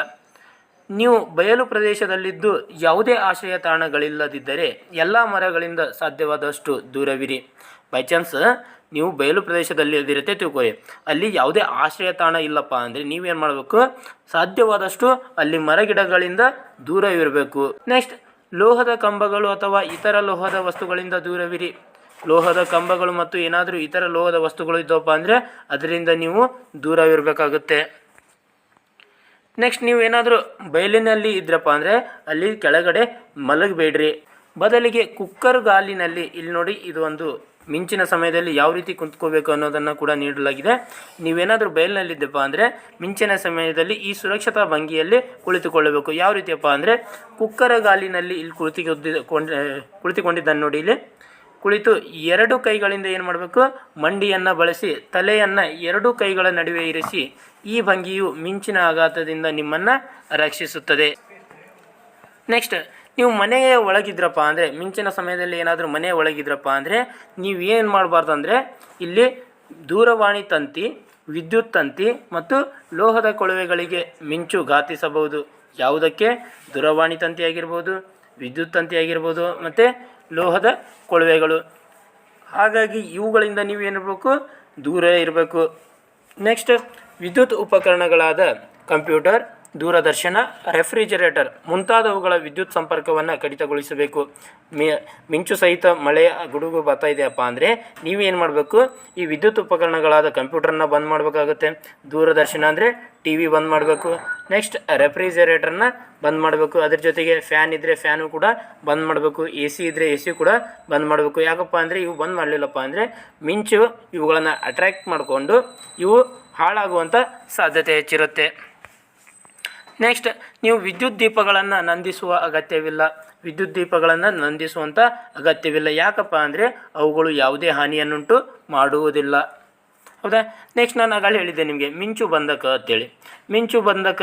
ನೀವು ಬಯಲು ಪ್ರದೇಶದಲ್ಲಿದ್ದು ಯಾವುದೇ ಆಶ್ರಯ ತಾಣಗಳಿಲ್ಲದಿದ್ದರೆ ಎಲ್ಲ ಮರಗಳಿಂದ ಸಾಧ್ಯವಾದಷ್ಟು ದೂರವಿರಿ. ಬೈ ಚಾನ್ಸ್ ನೀವು ಬಯಲು ಪ್ರದೇಶದಲ್ಲಿ ಇದಿರುತ್ತೆ ತಿಳ್ಕೊಳ್ಳಿ. ಅಲ್ಲಿ ಯಾವುದೇ ಆಶ್ರಯ ತಾಣ ಇಲ್ಲಪ್ಪ ಅಂದರೆ ನೀವೇನು ಮಾಡಬೇಕು? ಸಾಧ್ಯವಾದಷ್ಟು ಅಲ್ಲಿ ಮರಗಿಡಗಳಿಂದ ದೂರ ಇರಬೇಕು. ನೆಕ್ಸ್ಟ್ ಲೋಹದ ಕಂಬಗಳು ಅಥವಾ ಇತರ ಲೋಹದ ವಸ್ತುಗಳಿಂದ ದೂರವಿರಿ. ಲೋಹದ ಕಂಬಗಳು ಮತ್ತು ಏನಾದರೂ ಇತರ ಲೋಹದ ವಸ್ತುಗಳು ಇದ್ದವಪ್ಪ ಅಂದರೆ ಅದರಿಂದ ನೀವು ದೂರವಿರಬೇಕಾಗುತ್ತೆ ನೆಕ್ಸ್ಟ್ ನೀವು ಏನಾದರೂ ಬಯಲಿನಲ್ಲಿ ಇದ್ರಪ್ಪ ಅಂದರೆ ಅಲ್ಲಿ ಕೆಳಗಡೆ ಮಲಗಬೇಡ್ರಿ. ಬದಲಿಗೆ ಕುಕ್ಕರ್ ಗಾಲಿನಲ್ಲಿ, ಇಲ್ಲಿ ನೋಡಿ ಇದು ಒಂದು ಮಿಂಚಿನ ಸಮಯದಲ್ಲಿ ಯಾವ ರೀತಿ ಕುಂತ್ಕೋಬೇಕು ಅನ್ನೋದನ್ನು ಕೂಡ ನೀಡಲಾಗಿದೆ. ನೀವೇನಾದರೂ ಬಯಲಿನಲ್ಲಿದ್ದಪ್ಪ ಅಂದರೆ ಮಿಂಚಿನ ಸಮಯದಲ್ಲಿ ಈ ಸುರಕ್ಷತಾ ಭಂಗಿಯಲ್ಲಿ ಕುಳಿತುಕೊಳ್ಳಬೇಕು. ಯಾವ ರೀತಿಯಪ್ಪ ಅಂದರೆ ಕುಕ್ಕರ ಗಾಲಿನಲ್ಲಿ ಇಲ್ಲಿ ಕುಳಿತುಕೊಂಡಿದ್ದ ಕುಳಿತುಕೊಂಡಿದ್ದನ್ನು ನೋಡಿ ಇಲ್ಲಿ. ಕುಳಿತು ಎರಡು ಕೈಗಳಿಂದ ಏನು ಮಾಡಬೇಕು? ಮಂಡಿಯನ್ನು ಬಳಸಿ, ತಲೆಯನ್ನು ಎರಡು ಕೈಗಳ ನಡುವೆ ಇರಿಸಿ ಈ ಭಂಗಿಯು ಮಿಂಚಿನ ಆಘಾತದಿಂದ ನಿಮ್ಮನ್ನು ರಕ್ಷಿಸುತ್ತದೆ. ನೆಕ್ಸ್ಟ್ ನೀವು ಮನೆಯ ಒಳಗಿದ್ರಪ್ಪ ಅಂದರೆ ಮಿಂಚಿನ ಸಮಯದಲ್ಲಿ ಏನಾದರೂ ಮನೆ ಒಳಗಿದ್ರಪ್ಪ ಅಂದರೆ ನೀವು ಏನು ಮಾಡಬಾರ್ದು ಅಂದರೆ ಇಲ್ಲಿ ದೂರವಾಣಿ ತಂತಿ, ವಿದ್ಯುತ್ ತಂತಿ ಮತ್ತು ಲೋಹದ ಕೊಳವೆಗಳಿಗೆ ಮಿಂಚು ಘಾತಿಸಬಹುದು. ಯಾವುದಕ್ಕೆ? ದೂರವಾಣಿ ತಂತಿ ಆಗಿರ್ಬೋದು, ವಿದ್ಯುತ್ ತಂತಿ ಆಗಿರ್ಬೋದು ಮತ್ತು ಲೋಹದ ಕೊಳವೆಗಳು. ಹಾಗಾಗಿ ಇವುಗಳಿಂದ ನೀವು ಏನಿರಬೇಕು ದೂರ ಇರಬೇಕು. ನೆಕ್ಸ್ಟ್ ವಿದ್ಯುತ್ ಉಪಕರಣಗಳಾದ ಕಂಪ್ಯೂಟರ್ ದೂರದರ್ಶನ, ರೆಫ್ರಿಜರೇಟರ್ ಮುಂತಾದವುಗಳ ವಿದ್ಯುತ್ ಸಂಪರ್ಕವನ್ನು ಕಡಿತಗೊಳಿಸಬೇಕು. ಮಿಂಚು ಸಹಿತ ಮಳೆಯ ಗುಡುಗು ಬರ್ತಾ ಇದೆಯಪ್ಪ ಅಂದರೆ ನೀವೇನು ಮಾಡಬೇಕು? ಈ ವಿದ್ಯುತ್ ಉಪಕರಣಗಳಾದ ಕಂಪ್ಯೂಟರ್ನ ಬಂದ್ ಮಾಡಬೇಕಾಗುತ್ತೆ. ದೂರದರ್ಶನ ಅಂದರೆ ಟಿ ವಿ ಬಂದ್ ಮಾಡಬೇಕು. ನೆಕ್ಸ್ಟ್ ರೆಫ್ರಿಜರೇಟರ್ನ ಬಂದ್ ಮಾಡಬೇಕು. ಅದ್ರ ಜೊತೆಗೆ ಫ್ಯಾನ್ ಇದ್ದರೆ ಫ್ಯಾನು ಕೂಡ ಬಂದ್ ಮಾಡಬೇಕು. ಎ ಸಿ ಇದ್ದರೆ ಎ ಸಿ ಕೂಡ ಬಂದ್ ಮಾಡಬೇಕು. ಯಾಕಪ್ಪ ಅಂದರೆ ಇವು ಬಂದ್ ಮಾಡಲಿಲ್ಲಪ್ಪ ಅಂದರೆ ಮಿಂಚು ಇವುಗಳನ್ನು ಅಟ್ರ್ಯಾಕ್ಟ್ ಮಾಡಿಕೊಂಡು ಇವು ಹಾಳಾಗುವಂಥ ಸಾಧ್ಯತೆ ಹೆಚ್ಚಿರುತ್ತೆ. ನೆಕ್ಸ್ಟ್ ನೀವು ವಿದ್ಯುತ್ ದೀಪಗಳನ್ನು ನಂದಿಸುವ ಅಗತ್ಯವಿಲ್ಲ. ವಿದ್ಯುತ್ ದೀಪಗಳನ್ನು ನಂದಿಸುವಂಥ ಅಗತ್ಯವಿಲ್ಲ. ಯಾಕಪ್ಪ ಅಂದರೆ ಅವುಗಳು ಯಾವುದೇ ಹಾನಿಯನ್ನುಂಟು ಮಾಡುವುದಿಲ್ಲ. ಹೌದಾ? ನೆಕ್ಸ್ಟ್ ನಾನು ಆಗಲೇ ಹೇಳಿದ್ದೆ ನಿಮಗೆ, ಮಿಂಚು ಬಂಧಕ ಅಂತೇಳಿ. ಮಿಂಚು ಬಂಧಕ,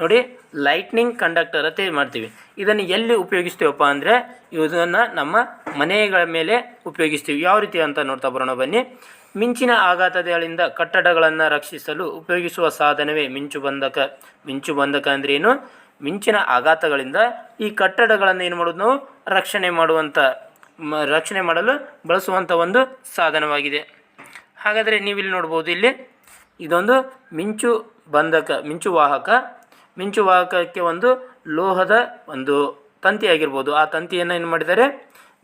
ನೋಡಿ ಲೈಟ್ನಿಂಗ್ ಕಂಡಕ್ಟರ್ ಅಂತ ಮಾಡ್ತೀವಿ. ಇದನ್ನು ಎಲ್ಲಿ ಉಪಯೋಗಿಸ್ತೀವಪ್ಪ ಅಂದರೆ, ಇದನ್ನು ನಮ್ಮ ಮನೆಗಳ ಮೇಲೆ ಉಪಯೋಗಿಸ್ತೀವಿ. ಯಾವ ರೀತಿ ಅಂತ ನೋಡ್ತಾ ಬರೋಣ ಬನ್ನಿ. ಮಿಂಚಿನ ಆಘಾತಗಳಿಂದ ಕಟ್ಟಡಗಳನ್ನು ರಕ್ಷಿಸಲು ಉಪಯೋಗಿಸುವ ಸಾಧನವೇ ಮಿಂಚು ಬಂಧಕ. ಮಿಂಚು ಬಂಧಕ ಅಂದ್ರೆ ಏನು? ಮಿಂಚಿನ ಆಘಾತಗಳಿಂದ ಈ ಕಟ್ಟಡಗಳನ್ನು ಏನು ಮಾಡೋದು ನಾವು? ರಕ್ಷಣೆ ಮಾಡುವಂಥ ರಕ್ಷಣೆ ಮಾಡಲು ಬಳಸುವಂಥ ಒಂದು ಸಾಧನವಾಗಿದೆ. ಹಾಗಾದರೆ ನೀವಿಲ್ಲಿ ನೋಡ್ಬೋದು ಇಲ್ಲಿ ಇದೊಂದು ಮಿಂಚು ಬಂಧಕ, ಮಿಂಚು ವಾಹಕ. ಮಿಂಚು ವಾಹಕಕ್ಕೆ ಒಂದು ಲೋಹದ ಒಂದು ತಂತಿ ಆಗಿರ್ಬೋದು ಆ ತಂತಿಯನ್ನು ಏನು ಮಾಡಿದ್ದಾರೆ?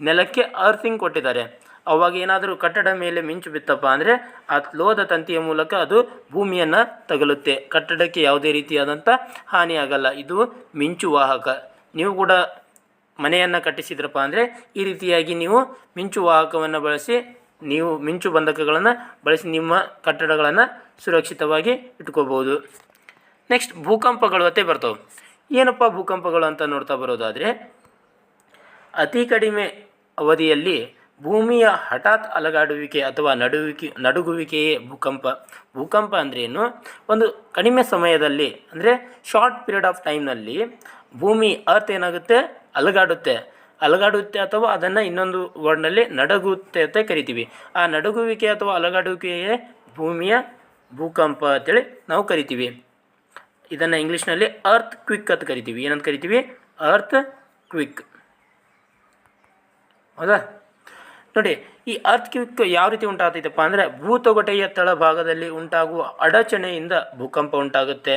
ನೆಲಕ್ಕೆ ಅರ್ಥಿಂಗ್ ಕೊಟ್ಟಿದ್ದಾರೆ. ಅವಾಗ ಏನಾದರೂ ಕಟ್ಟಡ ಮೇಲೆ ಮಿಂಚು ಬಿತ್ತಪ್ಪ ಅಂದರೆ ಆ ಲೋಹದ ತಂತಿಯ ಮೂಲಕ ಅದು ಭೂಮಿಯನ್ನು ತಗಲುತ್ತೆ. ಕಟ್ಟಡಕ್ಕೆ ಯಾವುದೇ ರೀತಿಯಾದಂಥ ಹಾನಿ ಆಗಲ್ಲ. ಇದು ಮಿಂಚು ವಾಹಕ. ನೀವು ಕೂಡ ಮನೆಯನ್ನು ಕಟ್ಟಿಸಿದ್ರಪ್ಪ ಅಂದರೆ ಈ ರೀತಿಯಾಗಿ ನೀವು ಮಿಂಚು ವಾಹಕವನ್ನು ಬಳಸಿ, ನೀವು ಮಿಂಚು ಬಂಧಕಗಳನ್ನು ಬಳಸಿ ನಿಮ್ಮ ಕಟ್ಟಡಗಳನ್ನು ಸುರಕ್ಷಿತವಾಗಿ ಇಟ್ಕೋಬೋದು. ನೆಕ್ಸ್ಟ್ ಭೂಕಂಪಗಳು ಅತ್ತೆ ಬರ್ತವೆ. ಏನಪ್ಪ ಭೂಕಂಪಗಳು ಅಂತ ನೋಡ್ತಾ ಬರೋದಾದರೆ, ಅತಿ ಕಡಿಮೆ ಅವಧಿಯಲ್ಲಿ ಭೂಮಿಯ ಹಠಾತ್ ಅಲಗಾಡುವಿಕೆ ಅಥವಾ ನಡುವಿಕೆ, ನಡುಗುವಿಕೆಯೇ ಭೂಕಂಪ. ಭೂಕಂಪ ಅಂದ್ರೇನು ಒಂದು ಕಡಿಮೆ ಸಮಯದಲ್ಲಿ, ಅಂದರೆ ಶಾರ್ಟ್ ಪೀರಿಯಡ್ ಆಫ್ ಟೈಮ್ನಲ್ಲಿ ಭೂಮಿ ಅರ್ತ್ ಏನಾಗುತ್ತೆ? ಅಲಗಾಡುತ್ತೆ. ಅಲಗಾಡುತ್ತೆ ಅಥವಾ ಅದನ್ನು ಇನ್ನೊಂದು ವರ್ಡ್ನಲ್ಲಿ ನಡಗುತ್ತೆ ಅಂತ ಕರಿತೀವಿ. ಆ ನಡುಗುವಿಕೆ ಅಥವಾ ಅಲಗಾಡುವಿಕೆಯೇ ಭೂಮಿಯ ಭೂಕಂಪ ಅಂತೇಳಿ ನಾವು ಕರಿತೀವಿ. ಇದನ್ನು ಇಂಗ್ಲೀಷ್ನಲ್ಲಿ ಅರ್ತ್ ಕ್ವಿಕ್ ಅಂತ ಕರಿತೀವಿ. ಏನಂತ ಕರಿತೀವಿ? ಅರ್ತ್ ಕ್ವಿಕ್ ಹೌದಾ? ನೋಡಿ, ಈ ಅರ್ತ್ ಕ್ವಿಕ್ ಯಾವ ರೀತಿ ಉಂಟಾಗ್ತೈತಪ್ಪ ಅಂದರೆ, ಭೂತೊಗಟೆಯ ತಳಭಾಗದಲ್ಲಿ ಉಂಟಾಗುವ ಅಡಚಣೆಯಿಂದ ಭೂಕಂಪ ಉಂಟಾಗುತ್ತೆ.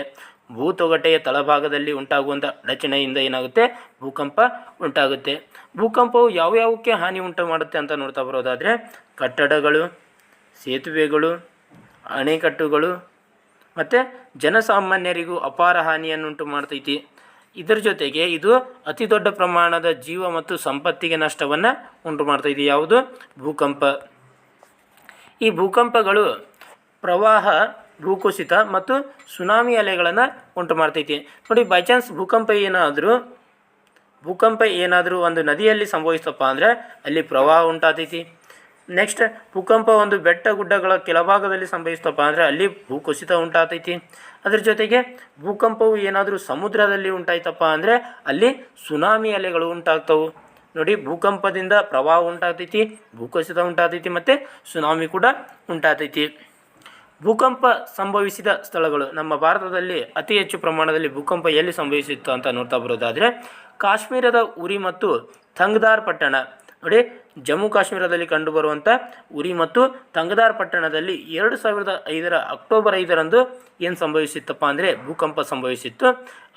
ಭೂತೊಗಟೆಯ ತಳಭಾಗದಲ್ಲಿ ಉಂಟಾಗುವಂಥ ಅಡಚಣೆಯಿಂದ ಏನಾಗುತ್ತೆ? ಭೂಕಂಪ ಉಂಟಾಗುತ್ತೆ. ಭೂಕಂಪವು ಯಾವ್ಯಾವಕ್ಕೆ ಹಾನಿ ಉಂಟು ಮಾಡುತ್ತೆ ಅಂತ ನೋಡ್ತಾ ಬರೋದಾದರೆ, ಕಟ್ಟಡಗಳು, ಸೇತುವೆಗಳು, ಅಣೆಕಟ್ಟುಗಳು ಮತ್ತು ಜನಸಾಮಾನ್ಯರಿಗೂ ಅಪಾರ ಹಾನಿಯನ್ನುಂಟು ಮಾಡ್ತೈತಿ. ಇದರ ಜೊತೆಗೆ ಇದು ಅತಿ ದೊಡ್ಡ ಪ್ರಮಾಣದ ಜೀವ ಮತ್ತು ಸಂಪತ್ತಿಗೆ ನಷ್ಟವನ್ನು ಉಂಟು ಮಾಡ್ತೈತಿ ಯಾವುದು? ಭೂಕಂಪ. ಈ ಭೂಕಂಪಗಳು ಪ್ರವಾಹ, ಭೂಕುಸಿತ ಮತ್ತು ಸುನಾಮಿ ಅಲೆಗಳನ್ನು ಉಂಟು ಮಾಡ್ತೈತಿ ನೋಡಿ ಬೈ ಚಾನ್ಸ್ ಭೂಕಂಪ ಏನಾದರೂ ಭೂಕಂಪ ಏನಾದರೂ ಒಂದು ನದಿಯಲ್ಲಿ ಸಂಭವಿಸ್ತಪ್ಪ ಅಂದರೆ ಅಲ್ಲಿ ಪ್ರವಾಹ ಉಂಟಾತೈತಿ. ನೆಕ್ಸ್ಟ್ ಭೂಕಂಪ ಒಂದು ಬೆಟ್ಟ ಗುಡ್ಡಗಳ ಕೆಲಭಾಗದಲ್ಲಿ ಸಂಭವಿಸ್ತಪ್ಪ ಅಂದರೆ ಅಲ್ಲಿ ಭೂಕುಸಿತ ಉಂಟಾತೈತಿ. ಅದ್ರ ಜೊತೆಗೆ ಭೂಕಂಪವು ಏನಾದರೂ ಸಮುದ್ರದಲ್ಲಿ ಉಂಟಾಯ್ತಪ್ಪ ಅಂದರೆ ಅಲ್ಲಿ ಸುನಾಮಿ ಅಲೆಗಳು ಉಂಟಾಗ್ತವು. ನೋಡಿ, ಭೂಕಂಪದಿಂದ ಪ್ರವಾಹ ಉಂಟಾಗ್ತೈತಿ ಭೂಕುಸಿತ ಉಂಟಾತೈತಿ ಮತ್ತು ಸುನಾಮಿ ಕೂಡ ಉಂಟಾತೈತಿ. ಭೂಕಂಪ ಸಂಭವಿಸಿದ ಸ್ಥಳಗಳು, ನಮ್ಮ ಭಾರತದಲ್ಲಿ ಅತಿ ಹೆಚ್ಚು ಪ್ರಮಾಣದಲ್ಲಿ ಭೂಕಂಪ ಎಲ್ಲಿ ಸಂಭವಿಸಿತ್ತು ಅಂತ ನೋಡ್ತಾ ಬರೋದಾದರೆ, ಕಾಶ್ಮೀರದ ಉರಿ ಮತ್ತು ಥಂಗ್ದಾರ್ ಪಟ್ಟಣ. ನೋಡಿ, ಜಮ್ಮು ಕಾಶ್ಮೀರದಲ್ಲಿ ಕಂಡುಬರುವಂಥ ಉರಿ ಮತ್ತು ತಂಗದಾರ್ ಪಟ್ಟಣದಲ್ಲಿ ಎರಡು ಸಾವಿರದ ಐದರ ಅಕ್ಟೋಬರ್ ಐದರಂದು ಏನು ಸಂಭವಿಸಿತ್ತಪ್ಪ ಅಂದರೆ ಭೂಕಂಪ ಸಂಭವಿಸಿತ್ತು.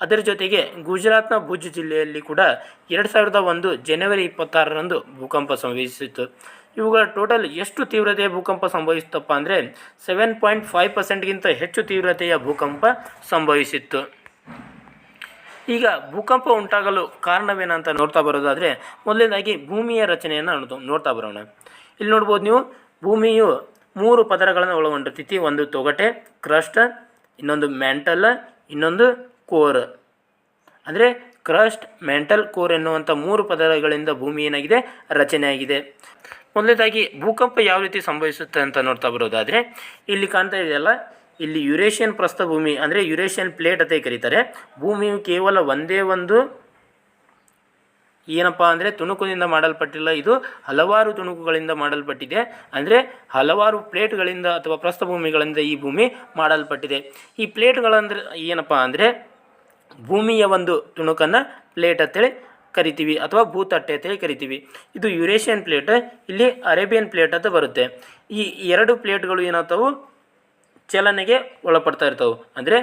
ಅದರ ಜೊತೆಗೆ ಗುಜರಾತ್ನ ಭುಜ್ ಜಿಲ್ಲೆಯಲ್ಲಿ ಕೂಡ ಎರಡು ಸಾವಿರದ ಒಂದು ಜನವರಿ ಇಪ್ಪತ್ತಾರರಂದು ಭೂಕಂಪ ಸಂಭವಿಸಿತ್ತು. ಇವುಗಳ ಟೋಟಲ್ ಎಷ್ಟು ತೀವ್ರತೆಯ ಭೂಕಂಪ ಸಂಭವಿಸಿತಪ್ಪ ಅಂದರೆ ಸೆವೆನ್ ಪಾಯಿಂಟ್ ಫೈವ್ ಪರ್ಸೆಂಟ್ಗಿಂತ ಹೆಚ್ಚು ತೀವ್ರತೆಯ ಭೂಕಂಪ ಸಂಭವಿಸಿತ್ತು. ಈಗ ಭೂಕಂಪ ಉಂಟಾಗಲು ಕಾರಣವೇನಂತ ನೋಡ್ತಾ ಬರೋದಾದರೆ, ಮೊದಲನೇದಾಗಿ ಭೂಮಿಯ ರಚನೆಯನ್ನು ನೋಡ್ತಾ ಬರೋಣ. ಇಲ್ಲಿ ನೋಡ್ಬೋದು ನೀವು, ಭೂಮಿಯು ಮೂರು ಪದರಗಳನ್ನು ಒಳಗೊಂಡಿರ್ತೈತಿ. ಒಂದು ತೊಗಟೆ, ಕ್ರಸ್ಟ್, ಇನ್ನೊಂದು ಮ್ಯಾಂಟಲ್ ಇನ್ನೊಂದು ಕೋರ್. ಅಂದರೆ ಕ್ರಸ್ಟ್, ಮೆಂಟಲ್, ಕೋರ್ ಎನ್ನುವಂಥ ಮೂರು ಪದರಗಳಿಂದ ಭೂಮಿ ಏನಾಗಿದೆ? ರಚನೆಯಾಗಿದೆ. ಮೊದಲನೇದಾಗಿ ಭೂಕಂಪ ಯಾವ ರೀತಿ ಸಂಭವಿಸುತ್ತೆ ಅಂತ ನೋಡ್ತಾ ಬರೋದಾದರೆ, ಇಲ್ಲಿ ಕಾಣ್ತಾ ಇದೆಯಲ್ಲ ಇಲ್ಲಿ ಯುರೇಷಿಯನ್ ಪ್ರಸ್ಥಭೂಮಿ ಅಂದರೆ ಯುರೇಷಿಯನ್ ಪ್ಲೇಟ್ ಅಂತ ಕರೀತಾರೆ. ಭೂಮಿಯು ಕೇವಲ ಒಂದೇ ಒಂದು ಏನಪ್ಪ ಅಂದರೆ ತುಣುಕುನಿಂದ ಮಾಡಲ್ಪಟ್ಟಿಲ್ಲ, ಇದು ಹಲವಾರು ತುಣುಕುಗಳಿಂದ ಮಾಡಲ್ಪಟ್ಟಿದೆ. ಅಂದರೆ ಹಲವಾರು ಪ್ಲೇಟ್ಗಳಿಂದ ಅಥವಾ ಪ್ರಸ್ಥಭೂಮಿಗಳಿಂದ ಈ ಭೂಮಿ ಮಾಡಲ್ಪಟ್ಟಿದೆ. ಈ ಪ್ಲೇಟ್ಗಳಂದ್ರೆ ಏನಪ್ಪ ಅಂದರೆ ಭೂಮಿಯ ಒಂದು ತುಣುಕನ್ನು ಪ್ಲೇಟ್ ಅಂತೇಳಿ ಕರಿತೀವಿ ಅಥವಾ ಭೂತಟ್ಟೆ ಅಂತೇಳಿ ಕರಿತೀವಿ. ಇದು ಯುರೇಷಿಯನ್ ಪ್ಲೇಟ್, ಇಲ್ಲಿ ಅರೇಬಿಯನ್ ಪ್ಲೇಟ್ ಅಂತ ಬರುತ್ತೆ. ಈ ಎರಡು ಪ್ಲೇಟ್ಗಳು ಏನಾಗ್ತವು? ಚಲನೆಗೆ ಒಳಪಡ್ತಾ ಇರ್ತವೆ. ಅಂದರೆ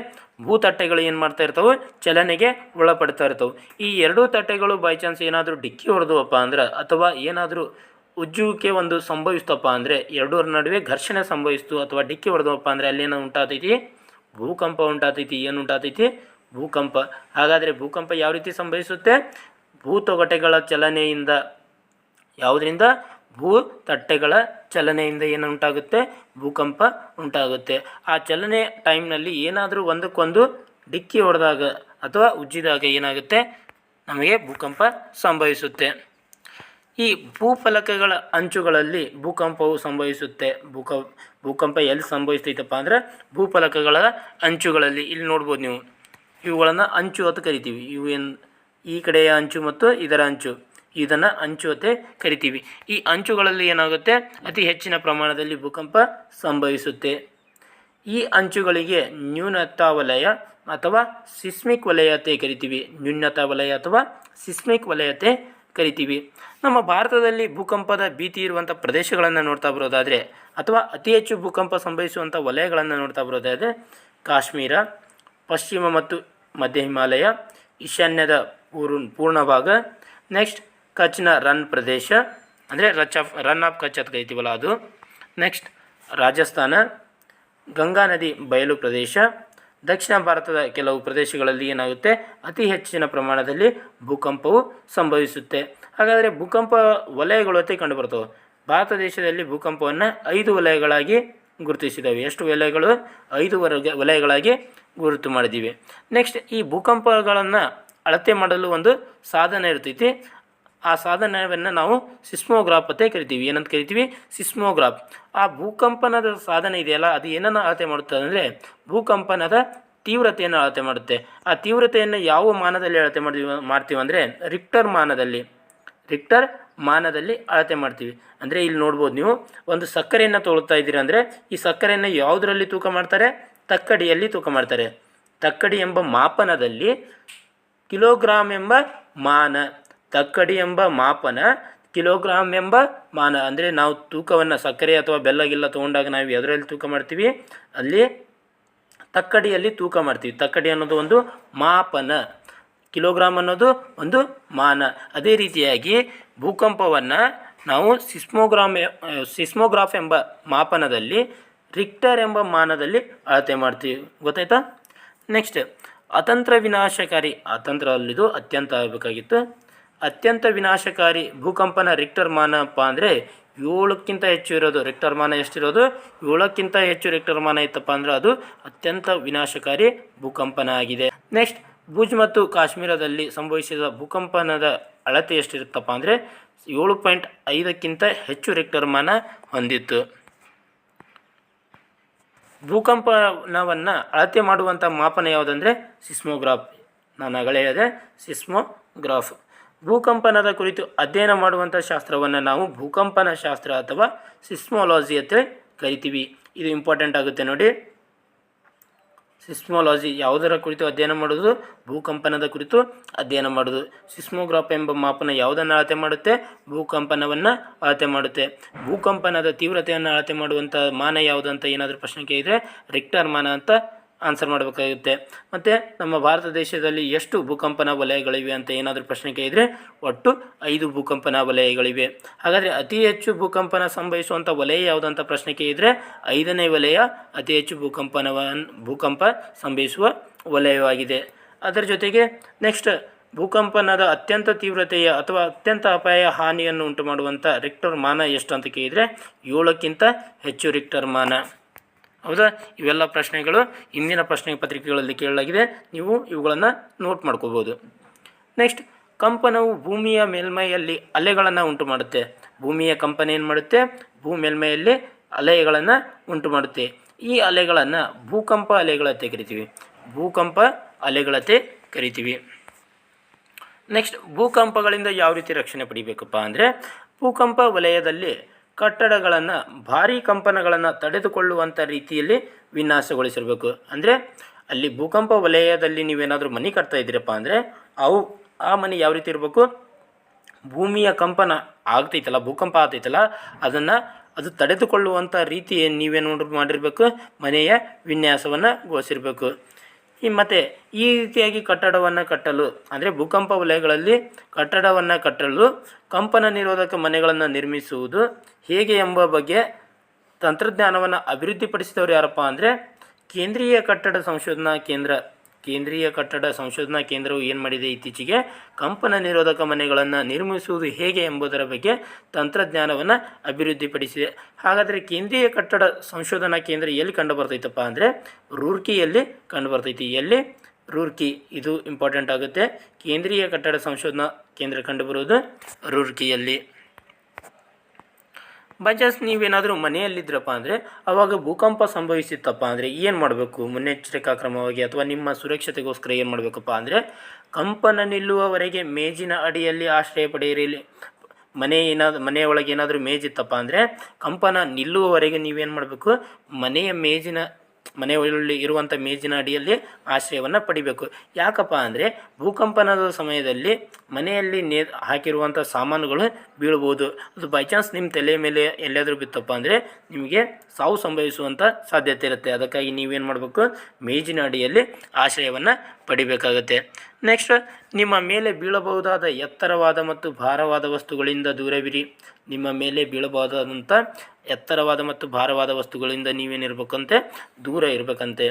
ಭೂತಟ್ಟೆಗಳು ಏನು ಮಾಡ್ತಾ ಇರ್ತವೆ? ಚಲನೆಗೆ ಒಳಪಡ್ತಾ ಇರ್ತವೆ. ಈ ಎರಡೂ ತಟ್ಟೆಗಳು ಬೈ ಚಾನ್ಸ್ ಏನಾದರೂ ಡಿಕ್ಕಿ ಹೊಡೆದವಪ್ಪ ಅಂದ್ರೆ ಅಥವಾ ಏನಾದರೂ ಉಜ್ಜುವಿಕೆ ಒಂದು ಸಂಭವಿಸ್ತಪ್ಪ ಅಂದರೆ ಎರಡೂರ ನಡುವೆ ಘರ್ಷಣೆ ಸಂಭವಿಸ್ತು ಅಥವಾ ಡಿಕ್ಕಿ ಹೊಡೆದವಪ್ಪ ಅಂದರೆ ಅಲ್ಲೇನೋ ಉಂಟಾತೈತಿ? ಭೂಕಂಪ ಉಂಟಾತೈತಿ. ಏನು ಉಂಟಾತೈತಿ? ಭೂಕಂಪ. ಹಾಗಾದರೆ ಭೂಕಂಪ ಯಾವ ರೀತಿ ಸಂಭವಿಸುತ್ತೆ? ಭೂತೊಗಟೆಗಳ ಚಲನೆಯಿಂದ. ಯಾವುದರಿಂದ? ಭೂ ತಟ್ಟೆಗಳ ಚಲನೆಯಿಂದ ಏನು ಉಂಟಾಗುತ್ತೆ ಭೂಕಂಪ ಉಂಟಾಗುತ್ತೆ. ಆ ಚಲನೆ ಟೈಮ್ನಲ್ಲಿ ಏನಾದರೂ ಒಂದಕ್ಕೊಂದು ಡಿಕ್ಕಿ ಹೊಡೆದಾಗ ಅಥವಾ ಉಜ್ಜಿದಾಗ ಏನಾಗುತ್ತೆ? ನಮಗೆ ಭೂಕಂಪ ಸಂಭವಿಸುತ್ತೆ. ಈ ಭೂಫಲಕಗಳ ಅಂಚುಗಳಲ್ಲಿ ಭೂಕಂಪವು ಸಂಭವಿಸುತ್ತೆ. ಭೂಕ, ಭೂಕಂಪ ಎಲ್ಲಿ ಸಂಭವಿಸ್ತೈತಪ್ಪ ಅಂದರೆ ಭೂಫಲಕಗಳ ಅಂಚುಗಳಲ್ಲಿ. ಇಲ್ಲಿ ನೋಡ್ಬೋದು ನೀವು. ಇವುಗಳನ್ನು ಅಂಚು ಅಂತ ಕರಿತೀವಿ. ಇವು ಏನು, ಈ ಕಡೆಯ ಅಂಚು ಮತ್ತು ಇದರ ಅಂಚು. ಇದನ್ನು ಅಂಚು ಅಂತ ಕರಿತೀವಿ. ಈ ಅಂಚುಗಳಲ್ಲಿ ಏನಾಗುತ್ತೆ? ಅತಿ ಹೆಚ್ಚಿನ ಪ್ರಮಾಣದಲ್ಲಿ ಭೂಕಂಪ ಸಂಭವಿಸುತ್ತೆ. ಈ ಅಂಚುಗಳಿಗೆ ನ್ಯೂನತಾ ವಲಯ ಅಥವಾ ಸಿಸ್ಮಿಕ್ ವಲಯ ಅಂತ ಕರಿತೀವಿ. ನ್ಯೂನತಾ ವಲಯ ಅಥವಾ ಸಿಸ್ಮಿಕ್ ವಲಯ ಅಂತ ಕರಿತೀವಿ. ನಮ್ಮ ಭಾರತದಲ್ಲಿ ಭೂಕಂಪದ ಭೀತಿ ಇರುವಂಥ ಪ್ರದೇಶಗಳನ್ನು ನೋಡ್ತಾ ಬರೋದಾದರೆ, ಅಥವಾ ಅತಿ ಹೆಚ್ಚು ಭೂಕಂಪ ಸಂಭವಿಸುವಂಥ ವಲಯಗಳನ್ನು ನೋಡ್ತಾ ಬರೋದಾದರೆ, ಕಾಶ್ಮೀರ, ಪಶ್ಚಿಮ ಮತ್ತು ಮಧ್ಯ ಹಿಮಾಲಯ, ಈಶಾನ್ಯದ ಪೂರ್ಣ ಭಾಗ ನೆಕ್ಸ್ಟ್ ಕಚ್ನ ರನ್ ಪ್ರದೇಶ, ಅಂದರೆ ರಚ್ ಆಫ್, ರನ್ ಆಫ್ ಕಚ್ ಅಂತ ಕರಿತೀವಲ್ಲ ಅದು. ನೆಕ್ಸ್ಟ್ ರಾಜಸ್ಥಾನ, ಗಂಗಾ ನದಿ ಬಯಲು ಪ್ರದೇಶ. ದಕ್ಷಿಣ ಭಾರತದ ಕೆಲವು ಪ್ರದೇಶಗಳಲ್ಲಿ ಏನಾಗುತ್ತೆ? ಅತಿ ಹೆಚ್ಚಿನ ಪ್ರಮಾಣದಲ್ಲಿ ಭೂಕಂಪವು ಸಂಭವಿಸುತ್ತೆ. ಹಾಗಾದರೆ ಭೂಕಂಪ ವಲಯಗಳು ಅಂತ ಕಂಡುಬರ್ತವೆ. ಭಾರತ ದೇಶದಲ್ಲಿ ಭೂಕಂಪವನ್ನು ಐದು ವಲಯಗಳಾಗಿ ಗುರುತಿಸಿದ್ದಾವೆ. ಎಷ್ಟು ವಲಯಗಳು? ಐದು ವರ್ಗ, ವಲಯಗಳಾಗಿ ಗುರುತು ಮಾಡಿದ್ದೀವಿ. ನೆಕ್ಸ್ಟ್ ಈ ಭೂಕಂಪಗಳನ್ನು ಅಳತೆ ಮಾಡಲು ಒಂದು ಸಾಧನ ಇರ್ತೈತಿ. ಆ ಸಾಧನವನ್ನು ನಾವು ಸಿಸ್ಮೋಗ್ರಾಫ್ ಅಂತ ಕರಿತೀವಿ. ಏನಂತ ಕರಿತೀವಿ? ಸಿಸ್ಮೋಗ್ರಾಫ್. ಆ ಭೂಕಂಪನದ ಸಾಧನ ಇದೆಯಲ್ಲ, ಅದು ಏನನ್ನು ಅಳತೆ ಮಾಡುತ್ತೆ ಅಂದರೆ, ಭೂಕಂಪನದ ತೀವ್ರತೆಯನ್ನು ಅಳತೆ ಮಾಡುತ್ತೆ. ಆ ತೀವ್ರತೆಯನ್ನು ಯಾವ ಮಾನದಲ್ಲಿ ಅಳತೆ ಮಾಡ್ತೀವಿ ಮಾಡ್ತೀವಿ ಅಂದರೆ, ರಿಕ್ಟರ್ ಮಾನದಲ್ಲಿ. ರಿಕ್ಟರ್ ಮಾನದಲ್ಲಿ ಅಳತೆ ಮಾಡ್ತೀವಿ. ಅಂದರೆ ಇಲ್ಲಿ ನೋಡ್ಬೋದು ನೀವು, ಒಂದು ಸಕ್ಕರೆಯನ್ನು ತೊಗೊಳ್ತಾ ಇದ್ದೀರಿ ಅಂದರೆ, ಈ ಸಕ್ಕರೆಯನ್ನು ಯಾವುದರಲ್ಲಿ ತೂಕ ಮಾಡ್ತಾರೆ? ತಕ್ಕಡಿಯಲ್ಲಿ ತೂಕ ಮಾಡ್ತಾರೆ. ತಕ್ಕಡಿ ಎಂಬ ಮಾಪನದಲ್ಲಿ ಕಿಲೋಗ್ರಾಮ್ ಎಂಬ ಮಾನ. ತಕ್ಕಡಿ ಎಂಬ ಮಾಪನ ಕಿಲೋಗ್ರಾಮ್ ಎಂಬ ಮಾನ. ಅಂದರೆ ನಾವು ತೂಕವನ್ನು ಸಕ್ಕರೆ ಅಥವಾ ಬೆಲ್ಲಗಿಲ್ಲ ತೊಗೊಂಡಾಗ ನಾವು ಎದರಲ್ಲಿ ತೂಕ ಮಾಡ್ತೀವಿ. ಅಲ್ಲಿ ತಕ್ಕಡಿಯಲ್ಲಿ ತೂಕ ಮಾಡ್ತೀವಿ. ತಕ್ಕಡಿ ಅನ್ನೋದು ಒಂದು ಮಾಪನ. ಕಿಲೋಗ್ರಾಮ್ ಅನ್ನೋದು ಒಂದು ಮಾನ. ಅದೇ ರೀತಿಯಾಗಿ ಭೂಕಂಪವನ್ನು ನಾವು ಸಿಸ್ಮೋಗ್ರಾಮ್ ಸಿಸ್ಮೋಗ್ರಾಫ್ ಎಂಬ ಮಾಪನದಲ್ಲಿ, ರಿಕ್ಟರ್ ಎಂಬ ಮಾನದಲ್ಲಿ ಅಳತೆ ಮಾಡ್ತೀವಿ. ಗೊತ್ತಾಯ್ತಾ? ನೆಕ್ಸ್ಟ್, ಅತಂತ್ರ ವಿನಾಶಕಾರಿ. ಅತಂತ್ರ ಅಲ್ಲಿದು ಅತ್ಯಂತ ಆಗಬೇಕಾಗಿತ್ತು. ಅತ್ಯಂತ ವಿನಾಶಕಾರಿ ಭೂಕಂಪನ ರಿಕ್ಟರ್ ಮಾನಪ್ಪ ಅಂದರೆ ಏಳಕ್ಕಿಂತ ಹೆಚ್ಚು ಇರೋದು ರಿಕ್ಟರ್ ಮಾನ ಎಷ್ಟಿರೋದು? ಏಳಕ್ಕಿಂತ ಹೆಚ್ಚು ರಿಕ್ಟರ್ ಮಾನ ಇತ್ತಪ್ಪ ಅಂದರೆ ಅದು ಅತ್ಯಂತ ವಿನಾಶಕಾರಿ ಭೂಕಂಪನ ಆಗಿದೆ. ನೆಕ್ಸ್ಟ್, ಭುಜ್ ಮತ್ತು ಕಾಶ್ಮೀರದಲ್ಲಿ ಸಂಭವಿಸಿದ ಭೂಕಂಪನದ ಅಳತೆ ಎಷ್ಟಿರುತ್ತಪ್ಪ ಅಂದರೆ ಏಳು ಪಾಯಿಂಟ್ ಐದಕ್ಕಿಂತ ಹೆಚ್ಚು ರಿಕ್ಟರ್ ಮಾನ ಹೊಂದಿತ್ತು. ಭೂಕಂಪನವನ್ನು ಅಳತೆ ಮಾಡುವಂಥ ಮಾಪನ ಯಾವುದಂದರೆ? ಸಿಸ್ಮೋಗ್ರಾಫ್. ನಾನು ಅಗಳೇ ಹೇಳಿದೆ, ಸಿಸ್ಮೋಗ್ರಾಫ್. ಭೂಕಂಪನದ ಕುರಿತು ಅಧ್ಯಯನ ಮಾಡುವಂಥ ಶಾಸ್ತ್ರವನ್ನು ನಾವು ಭೂಕಂಪನ ಶಾಸ್ತ್ರ ಅಥವಾ ಸಿಸ್ಮೋಲಾಜಿ ಅಂತ ಕರಿತೀವಿ. ಇದು ಇಂಪಾರ್ಟೆಂಟ್ ಆಗುತ್ತೆ ನೋಡಿ. ಸಿಸ್ಮೋಲಾಜಿ ಯಾವುದರ ಕುರಿತು ಅಧ್ಯಯನ ಮಾಡೋದು ಭೂಕಂಪನದ ಕುರಿತು ಅಧ್ಯಯನ ಮಾಡೋದು ಸಿಸ್ಮೋಗ್ರಾಫ್ ಎಂಬ ಮಾಪನ ಯಾವುದನ್ನು ಅಳತೆ ಮಾಡುತ್ತೆ? ಭೂಕಂಪನವನ್ನು ಅಳತೆ ಮಾಡುತ್ತೆ. ಭೂಕಂಪನದ ತೀವ್ರತೆಯನ್ನು ಅಳತೆ ಮಾಡುವಂಥ ಮಾನ ಯಾವುದು ಅಂತ ಏನಾದರೂ ಪ್ರಶ್ನೆ ಕೇಳಿದರೆ ರಿಕ್ಟರ್ ಮಾನ ಅಂತ ಆನ್ಸರ್ ಮಾಡಬೇಕಾಗುತ್ತೆ. ಮತ್ತು ನಮ್ಮ ಭಾರತ ದೇಶದಲ್ಲಿ ಎಷ್ಟು ಭೂಕಂಪನ ವಲಯಗಳಿವೆ ಅಂತ ಏನಾದರೂ ಪ್ರಶ್ನೆ ಕೇಳಿದರೆ ಒಟ್ಟು ಐದು ಭೂಕಂಪನ ವಲಯಗಳಿವೆ. ಹಾಗಾದರೆ ಅತಿ ಹೆಚ್ಚು ಭೂಕಂಪನ ಸಂಭವಿಸುವಂಥ ವಲಯ ಯಾವುದಂತ ಪ್ರಶ್ನೆ ಕೇಳಿದರೆ ಐದನೇ ವಲಯ ಅತಿ ಹೆಚ್ಚು ಭೂಕಂಪನವನ್ನು ಭೂಕಂಪ ಸಂಭವಿಸುವ ವಲಯವಾಗಿದೆ. ಅದರ ಜೊತೆಗೆ ನೆಕ್ಸ್ಟ್ ಭೂಕಂಪನದ ಅತ್ಯಂತ ತೀವ್ರತೆಯ ಅಥವಾ ಅತ್ಯಂತ ಅಪಾಯ ಹಾನಿಯನ್ನು ಉಂಟು ಮಾಡುವಂಥ ರಿಕ್ಟರ್ ಮಾನ ಎಷ್ಟು ಅಂತ ಕೇಳಿದರೆ ಏಳಕ್ಕಿಂತ ಹೆಚ್ಚು ರಿಕ್ಟರ್ ಮಾನ. ಹೌದಾ? ಇವೆಲ್ಲ ಪ್ರಶ್ನೆಗಳು ಇಂದಿನ ಪ್ರಶ್ನೆ ಪತ್ರಿಕೆಗಳಲ್ಲಿ ಕೇಳಲಾಗಿದೆ. ನೀವು ಇವುಗಳನ್ನು ನೋಟ್ ಮಾಡ್ಕೋಬೋದು. ನೆಕ್ಸ್ಟ್ ಕಂಪನವು ಭೂಮಿಯ ಮೇಲ್ಮೈಯಲ್ಲಿ ಅಲೆಗಳನ್ನು ಉಂಟು ಮಾಡುತ್ತೆ. ಭೂಮಿಯ ಕಂಪನ ಏನು ಮಾಡುತ್ತೆ? ಭೂ ಮೇಲ್ಮೈಯಲ್ಲಿ ಅಲೆಗಳನ್ನು ಉಂಟು ಮಾಡುತ್ತೆ. ಈ ಅಲೆಗಳನ್ನು ಭೂಕಂಪ ಅಲೆಗಳತ್ತೆ ಕರಿತೀವಿ. ಭೂಕಂಪ ಅಲೆಗಳತೆ ಕರಿತೀವಿ. ನೆಕ್ಸ್ಟ್ ಭೂಕಂಪಗಳಿಂದ ಯಾವ ರೀತಿ ರಕ್ಷಣೆ ಪಡಿಬೇಕಪ್ಪ ಅಂದರೆ ಭೂಕಂಪ ವಲಯದಲ್ಲಿ ಕಟ್ಟಡಗಳನ್ನು, ಭಾರೀ ಕಂಪನಗಳನ್ನು ತಡೆದುಕೊಳ್ಳುವಂಥ ರೀತಿಯಲ್ಲಿ ವಿನ್ಯಾಸಗೊಳಿಸಿರಬೇಕು. ಅಂದರೆ, ಅಲ್ಲಿ ಭೂಕಂಪ ವಲಯದಲ್ಲಿ ನೀವೇನಾದರೂ ಮನೆ ಕಟ್ತಾ ಇದ್ದೀರಪ್ಪ ಅಂದರೆ, ಅವು, ಆ ಮನೆ ಯಾವ ರೀತಿ ಇರಬೇಕು? ಭೂಮಿಯ ಕಂಪನ ಆಗ್ತೈತಲ್ಲ, ಭೂಕಂಪ ಆಗ್ತೈತಲ್ಲ, ಅದನ್ನು, ಅದು ತಡೆದುಕೊಳ್ಳುವಂಥ ರೀತಿ ನೀವೇನು ಮಾಡಿರಬೇಕು? ಮನೆಯ ವಿನ್ಯಾಸವನ್ನು ಗೊಳಿಸಿರಬೇಕು ಈ ಮತ್ತು ಈ ರೀತಿಯಾಗಿ ಕಟ್ಟಡವನ್ನು ಕಟ್ಟಲು, ಅಂದರೆ ಭೂಕಂಪ ವಲಯಗಳಲ್ಲಿ ಕಟ್ಟಡವನ್ನು ಕಟ್ಟಲು, ಕಂಪನ ನಿರೋಧಕ ಮನೆಗಳನ್ನು ನಿರ್ಮಿಸುವುದು ಹೇಗೆ ಎಂಬ ಬಗ್ಗೆ ತಂತ್ರಜ್ಞಾನವನ್ನು ಅಭಿವೃದ್ಧಿಪಡಿಸಿದವರು ಯಾರಪ್ಪ ಅಂದರೆ ಕೇಂದ್ರೀಯ ಕಟ್ಟಡ ಸಂಶೋಧನಾ ಕೇಂದ್ರ ಕೇಂದ್ರೀಯ ಕಟ್ಟಡ ಸಂಶೋಧನಾ ಕೇಂದ್ರವು ಏನು ಮಾಡಿದೆ ಇತ್ತೀಚೆಗೆ? ಕಂಪನ ನಿರೋಧಕ ಮನೆಗಳನ್ನು ನಿರ್ಮಿಸುವುದು ಹೇಗೆ ಎಂಬುದರ ಬಗ್ಗೆ ತಂತ್ರಜ್ಞಾನವನ್ನು ಅಭಿವೃದ್ಧಿಪಡಿಸಿದೆ. ಹಾಗಾದರೆ ಕೇಂದ್ರೀಯ ಕಟ್ಟಡ ಸಂಶೋಧನಾ ಕೇಂದ್ರ ಎಲ್ಲಿ ಕಂಡು ಬರ್ತೈತಪ್ಪ ಅಂದರೆ ರೂರ್ಕಿಯಲ್ಲಿ ಕಂಡು ಬರ್ತೈತಿ ಎಲ್ಲಿ? ರೂರ್ಕಿ. ಇದು ಇಂಪಾರ್ಟೆಂಟ್ ಆಗುತ್ತೆ. ಕೇಂದ್ರೀಯ ಕಟ್ಟಡ ಸಂಶೋಧನಾ ಕೇಂದ್ರ ಕಂಡುಬರುವುದು ರೂರ್ಕಿಯಲ್ಲಿ. ಬೈ ಚಾನ್ಸ್ ನೀವೇನಾದರೂ ಮನೆಯಲ್ಲಿದ್ರಪ್ಪ ಅಂದರೆ ಅವಾಗ ಭೂಕಂಪ ಸಂಭವಿಸಿತ್ತಪ್ಪ ಅಂದರೆ ಏನು ಮಾಡಬೇಕು? ಮುನ್ನೆಚ್ಚರಿಕಾ ಕ್ರಮವಾಗಿ ಅಥವಾ ನಿಮ್ಮ ಸುರಕ್ಷತೆಗೋಸ್ಕರ ಏನು ಮಾಡಬೇಕಪ್ಪ ಅಂದರೆ ಕಂಪನ ನಿಲ್ಲುವವರೆಗೆ ಮೇಜಿನ ಅಡಿಯಲ್ಲಿ ಆಶ್ರಯ ಪಡೆಯಿರಿ. ಮನೆ ಏನಾದ್ರು ಮನೆಯೊಳಗೆ ಏನಾದರೂ ಮೇಜಿತ್ತಪ್ಪ ಅಂದರೆ ಕಂಪನ ನಿಲ್ಲುವವರೆಗೆ ನೀವೇನು ಮಾಡಬೇಕು? ಮನೆಯ ಮೇಜಿನ ಮನೆಯಲ್ಲಿ ಇರುವಂಥ ಮೇಜಿನ ಅಡಿಯಲ್ಲಿ ಆಶ್ರಯವನ್ನು ಪಡಿಬೇಕು. ಯಾಕಪ್ಪ ಅಂದರೆ ಭೂಕಂಪನದ ಸಮಯದಲ್ಲಿ ಮನೆಯಲ್ಲಿ ನೇ ಹಾಕಿರುವಂಥ ಸಾಮಾನುಗಳು ಬೀಳ್ಬೋದು ಅದು ಬೈ ಚಾನ್ಸ್ ನಿಮ್ಮ ತಲೆ ಮೇಲೆ ಎಲ್ಲಾದರೂ ಬಿತ್ತಪ್ಪ ಅಂದರೆ ನಿಮಗೆ ಸಾವು ಸಂಭವಿಸುವಂಥ ಸಾಧ್ಯತೆ ಇರುತ್ತೆ. ಅದಕ್ಕಾಗಿ ನೀವೇನು ಮಾಡಬೇಕು? ಮೇಜಿನ ಅಡಿಯಲ್ಲಿ ಆಶ್ರಯವನ್ನು ಪಡಿಬೇಕಾಗತ್ತೆ. ನೆಕ್ಸ್ಟ್ ನಿಮ್ಮ ಮೇಲೆ ಬೀಳಬಹುದಾದ ಎತ್ತರವಾದ ಮತ್ತು ಭಾರವಾದ ವಸ್ತುಗಳಿಂದ ದೂರವಿರಿ. ನಿಮ್ಮ ಮೇಲೆ ಬೀಳಬಹುದಾದಂಥ ಎತ್ತರವಾದ ಮತ್ತು ಭಾರವಾದ ವಸ್ತುಗಳಿಂದ ನೀವೇನಿರ್ಬೇಕಂತೆ? ದೂರ ಇರಬೇಕಂತೆ.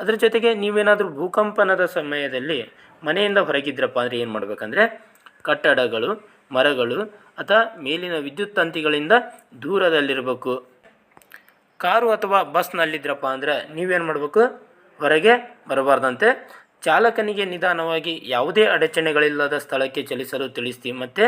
ಅದರ ಜೊತೆಗೆ ನೀವೇನಾದರೂ ಭೂಕಂಪನದ ಸಮಯದಲ್ಲಿ ಮನೆಯಿಂದ ಹೊರಗಿದ್ರಪ್ಪ ಅಂದರೆ ಏನು ಮಾಡಬೇಕಂದ್ರೆ ಕಟ್ಟಡಗಳು, ಮರಗಳು ಅಥವಾ ಮೇಲಿನ ವಿದ್ಯುತ್ ತಂತಿಗಳಿಂದ ದೂರದಲ್ಲಿರಬೇಕು. ಕಾರು ಅಥವಾ ಬಸ್ನಲ್ಲಿದ್ರಪ್ಪ ಅಂದರೆ ನೀವೇನು ಮಾಡಬೇಕು? ಹೊರಗೆ ಬರಬಾರ್ದಂತೆ ಚಾಲಕನಿಗೆ ನಿಧಾನವಾಗಿ ಯಾವುದೇ ಅಡಚಣೆಗಳಿಲ್ಲದ ಸ್ಥಳಕ್ಕೆ ಚಲಿಸಲು ತಿಳಿಸ್ತೀವಿ ಮತ್ತು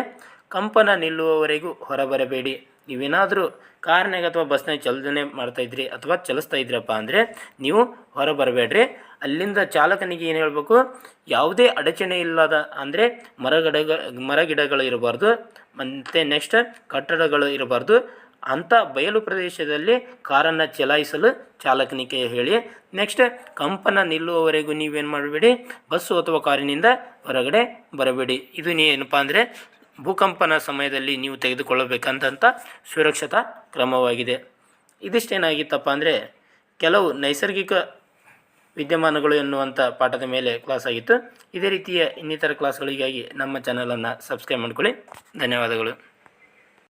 ಕಂಪನ ನಿಲ್ಲುವವರೆಗೂ ಹೊರಬರಬೇಡಿ. ನೀವೇನಾದರೂ ಕಾರ್ನಾಗ ಅಥವಾ ಬಸ್ನಾಗ ಚಲನೆ ಮಾಡ್ತಾಯಿದ್ರಿ ಅಥವಾ ಚಲಿಸ್ತಾ ಇದ್ರಪ್ಪ ಅಂದರೆ ನೀವು ಹೊರ ಬರಬೇಡ್ರಿ ಅಲ್ಲಿಂದ ಚಾಲಕನಿಗೆ ಏನು ಹೇಳಬೇಕು? ಯಾವುದೇ ಅಡಚಣೆ ಇಲ್ಲದ ಅಂದರೆ ಮರಗಿಡಗ ಮರಗಿಡಗಳು ಇರಬಾರ್ದು. ಮತ್ತು ನೆಕ್ಸ್ಟ್ ಕಟ್ಟಡಗಳು ಇರಬಾರ್ದು. ಅಂಥ ಬಯಲು ಪ್ರದೇಶದಲ್ಲಿ ಕಾರನ್ನು ಚಲಾಯಿಸಲು ಚಾಲಕನಿಗೆ ಹೇಳಿ. ನೆಕ್ಸ್ಟ್ ಕಂಪನ ನಿಲ್ಲುವವರೆಗೂ ನೀವೇನು ಮಾಡಬೇಡಿ? ಬಸ್ಸು ಅಥವಾ ಕಾರಿನಿಂದ ಹೊರಗಡೆ ಬರಬೇಡಿ. ಇದು ನೀ ಏನಪ್ಪ ಅಂದರೆ ಭೂಕಂಪನ ಸಮಯದಲ್ಲಿ ನೀವು ತೆಗೆದುಕೊಳ್ಳಬೇಕಂತ ಸುರಕ್ಷತಾ ಕ್ರಮವಾಗಿದೆ. ಇದಿಷ್ಟೇನಾಗಿತ್ತಪ್ಪ ಅಂದರೆ ಕೆಲವು ನೈಸರ್ಗಿಕ ವಿದ್ಯಮಾನಗಳು ಎನ್ನುವಂಥ ಪಾಠದ ಮೇಲೆ ಕ್ಲಾಸ್ ಆಗಿತ್ತು. ಇದೇ ರೀತಿಯ ಇನ್ನಿತರ ಕ್ಲಾಸ್ಗಳಿಗಾಗಿ ನಮ್ಮ ಚಾನಲನ್ನು ಸಬ್ಸ್ಕ್ರೈಬ್ ಮಾಡ್ಕೊಳ್ಳಿ. ಧನ್ಯವಾದಗಳು.